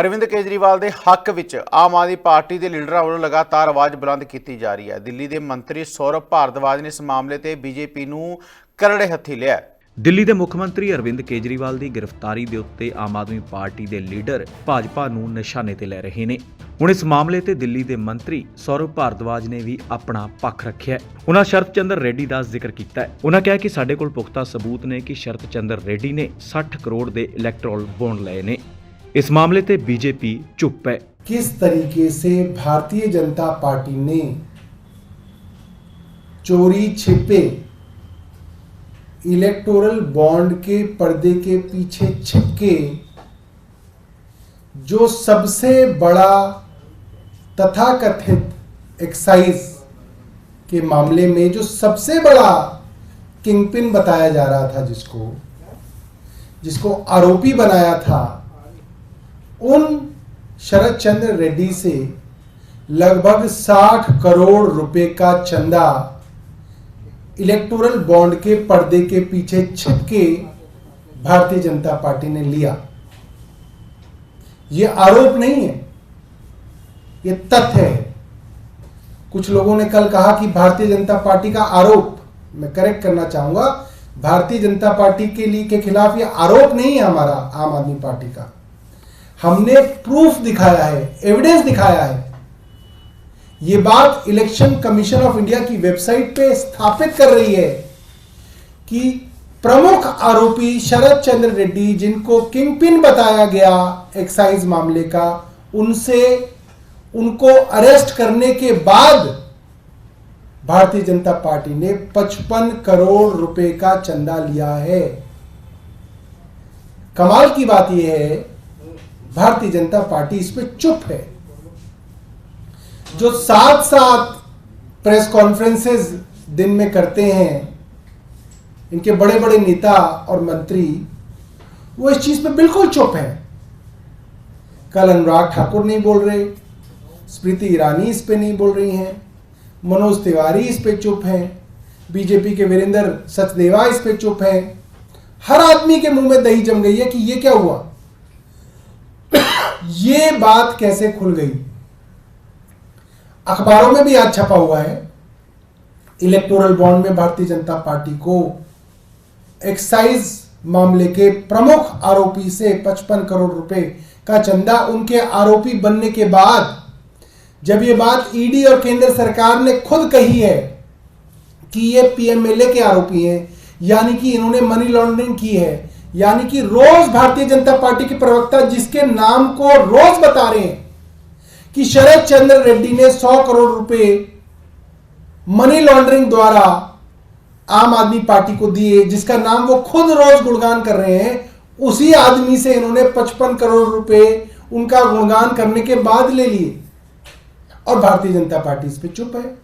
ਅਰਵਿੰਦ ਕੇਜਰੀਵਾਲ ਦੇ ਹੱਕ ਵਿੱਚ ਆਮ ਆਦਮੀ ਪਾਰਟੀ ਦੇ ਲੀਡਰਾਂ ਵੱਲੋਂ ਲਗਾਤਾਰ ਆਵਾਜ਼ ਬੁਲੰਦ ਕੀਤੀ ਜਾ ਰਹੀ ਹੈ। ਦਿੱਲੀ ਦੇ ਮੰਤਰੀ ਸੌਰਵ ਭਾਰਦਵਾਜ ਨੇ ਇਸ ਮਾਮਲੇ ਤੇ ਬੀਜੇਪੀ ਨੂੰ ਕਰੜੇ ਹੱਥੀ ਲਿਆ ਦਿੱਲੀ ਦੇ ਮੁੱਖ ਮੰਤਰੀ ਅਰਵਿੰਦ ਕੇਜਰੀਵਾਲ ਦੀ ਗ੍ਰਿਫਤਾਰੀ ਦੇ ਉੱਤੇ ਆਮ ਆਦਮੀ ਪਾਰਟੀ ਦੇ ਲੀਡਰ ਭਾਜਪਾ ਨੂੰ ਨਿਸ਼ਾਨੇ ਤੇ ਲੈ ਰਹੇ ਨੇ। ਹੁਣ ਇਸ ਮਾਮਲੇ ਤੇ ਦਿੱਲੀ ਦੇ ਮੰਤਰੀ ਸੌਰਵ ਭਾਰਦਵਾਜ ਨੇ ਵੀ ਆਪਣਾ ਪੱਖ ਰੱਖਿਆ ਹੈ। ਉਹਨਾਂ ਸ਼ਰਤ ਚੰਦਰ ਰੈਡੀ ਦਾ ਜ਼ਿਕਰ ਕੀਤਾ ਹੈ। ਉਹਨਾਂ ਕਿਹਾ ਕਿ ਸਾਡੇ ਕੋਲ ਪੁਖਤਾ ਸਬੂਤ ਨੇ ਕਿ ਸ਼ਰਤ ਚੰਦਰ ਰੈਡੀ ਨੇ 60 ਕਰੋੜ ਦੇ ਇਲੈਕਟ੍ਰੋਲ ਬੌਂਡ ਲਏ ਨੇ। इस मामले से बीजेपी चुप है। किस तरीके से भारतीय जनता पार्टी ने चोरी छिपे इलेक्टोरल बॉन्ड के पर्दे के पीछे छिपके जो सबसे बड़ा तथाकथित एक्साइज के मामले में जो सबसे बड़ा किंगपिन बताया जा रहा था जिसको जिसको आरोपी बनाया था उन शरद चंद्र रेड्डी से लगभग 60 करोड़ रुपए का चंदा इलेक्टोरल बॉन्ड के पर्दे के पीछे छिप के भारतीय जनता पार्टी ने लिया। ये आरोप नहीं है। ये तथ्य है। कुछ लोगों ने कल कहा कि भारतीय जनता पार्टी का आरोप, मैं करेक्ट करना चाहूँगा, भारतीय जनता पार्टी के लिए के खिलाफ ये आरोप नहीं है हमारा, आम आदमी पार्टी का। हमने प्रूफ दिखाया है एविडेंस दिखाया है। ये बात इलेक्शन कमीशन ऑफ़ इंडिया की वेबसाइट पे स्थापित कर रही है कि प्रमुख आरोपी शरद चंद्र रेड्डी, जिनको किंगपिन बताया गया एक्साइज मामले का, उनसे, उनको अरेस्ट करने के बाद भारतीय जनता पार्टी ने 55 करोड़ रुपए का चंदा लिया है। कमाल की बात यह है भारतीय जनता पार्टी इस पे चुप है। जो साथ साथ प्रेस कॉन्फ्रेंसेस दिन में करते हैं, इनके बड़े बड़े नेता और मंत्री, वो इस चीज़ पे बिल्कुल चुप है। कल अनुराग ठाकुर नहीं बोल रहे, स्मृति ईरानी इस पे नहीं बोल रही हैं, मनोज तिवारी इस पे चुप हैं, बीजेपी के वीरेंद्र सचदेवा इस पे चुप हैं। हर आदमी के मुँह में दही जम गई है कि ये क्या हुआ? ये बात कैसे खुल गई? अखबारों में भी आज छपा हुआ है। इलेक्टोरल बॉन्ड में भारतीय जनता पार्टी को एक्साइज मामले के प्रमुख आरोपी से 55 करोड़ रुपए का चंदा उनके आरोपी बनने के बाद, जब ये बात ईडी और केंद्र सरकार ने खुद कही है कि ये पीएमएलए के आरोपी हैं, यानी कि इन्होंने मनी लॉन्ड्रिंग की है यानी कि रोज भारतीय जनता पार्टी के प्रवक्ता जिसके नाम को रोज बता रहे हैं कि शरद चंद्र रेड्डी ने 100 करोड़ रुपए मनी लॉन्ड्रिंग द्वारा आम आदमी पार्टी को दिए, जिसका नाम वो खुद रोज गुणगान कर रहे हैं, उसी आदमी से इन्होंने 55 करोड़ रुपए उनका गुणगान करने के बाद ले लिए। और भारतीय जनता पार्टी इस पर चुप है।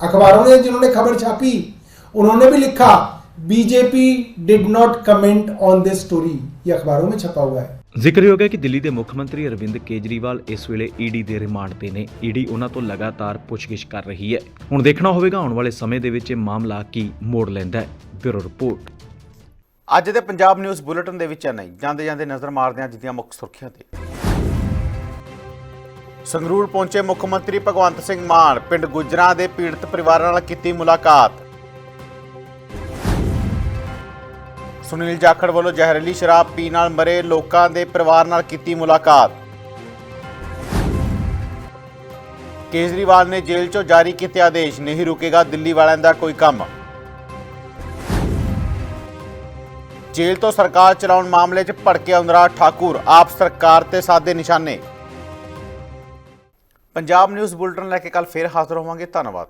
अखबारों ने जिन्होंने खबर छापी, उन्होंने भी लिखा BJP did not comment on this story ये अखबारों में छपा हुआ है ਜ਼ਿਕਰਯੋਗ ਹੈ ਕਿ ਦਿੱਲੀ ਦੇ ਮੁੱਖ ਮੰਤਰੀ ਅਰਵਿੰਦ ਕੇਜਰੀਵਾਲ ਇਸ ਵੇਲੇ ਈਡੀ ਦੇ ਰਿਮਾਂਡ ਤੇ ਨੇ ਈਡੀ ਉਹਨਾਂ ਤੋਂ ਲਗਾਤਾਰ ਪੁੱਛਗਿੱਛ ਕਰ ਰਹੀ ਹੈ ਹੁਣ ਦੇਖਣਾ ਹੋਵੇਗਾ ਆਉਣ ਵਾਲੇ ਸਮੇਂ ਦੇ ਵਿੱਚ ਇਹ ਮਾਮਲਾ ਕੀ ਮੋੜ ਲੈਂਦਾ ਹੈ ਬਿਊਰੋ ਰਿਪੋਰਟ ਅੱਜ ਦੇ ਪੰਜਾਬ ਨਿਊਜ਼ ਬੁਲੇਟਿਨ ਦੇ ਵਿੱਚ ਨਹੀਂ ਜਾਂਦੇ ਜਾਂਦੇ ਨਜ਼ਰ ਮਾਰਦੇ ਹਾਂ ਅੱਜ ਦੀਆਂ ਮੁੱਖ ਸੁਰਖੀਆਂ ਤੇ ਸੰਗਰੂਰ ਪਹੁੰਚੇ ਮੁੱਖ ਮੰਤਰੀ ਭਗਵੰਤ ਸਿੰਘ ਮਾਨ ਪਿੰਡ ਗੁਜਰਾਂ ਦੇ ਪੀੜਤ ਪਰਿਵਾਰਾਂ ਨਾਲ ਕੀਤੀ ਮੁਲਾਕਾਤ ਸੁਨੀਲ ਜਾਖੜ ਵੱਲੋਂ ਜ਼ਹਿਰੀਲੀ ਸ਼ਰਾਬ ਪੀਣ ਨਾਲ ਮਰੇ ਲੋਕਾਂ ਦੇ ਪਰਿਵਾਰ ਨਾਲ ਕੀਤੀ ਮੁਲਾਕਾਤ। ਕੇਜਰੀਵਾਲ ਨੇ ਜੇਲ੍ਹ 'ਚੋਂ ਜਾਰੀ ਕੀਤੇ ਆਦੇਸ਼, ਨਹੀਂ ਰੁਕੇਗਾ ਦਿੱਲੀ ਵਾਲਿਆਂ ਦਾ ਕੋਈ ਕੰਮ। ਜੇਲ੍ਹ ਤੋਂ ਸਰਕਾਰ ਚਲਾਉਣ ਮਾਮਲੇ 'ਚ ਭੜਕੇ ਅਨੁਰਾਗ ਠਾਕੁਰ, ਆਪ ਸਰਕਾਰ ਤੇ ਸਾਦੇ ਨਿਸ਼ਾਨੇ। ਪੰਜਾਬ ਨਿਊਜ਼ ਬੁਲਟਨ ਲੈ ਕੇ ਕੱਲ ਫੇਰ ਹਾਜ਼ਰ ਹੋਵਾਂਗੇ, ਧੰਨਵਾਦ।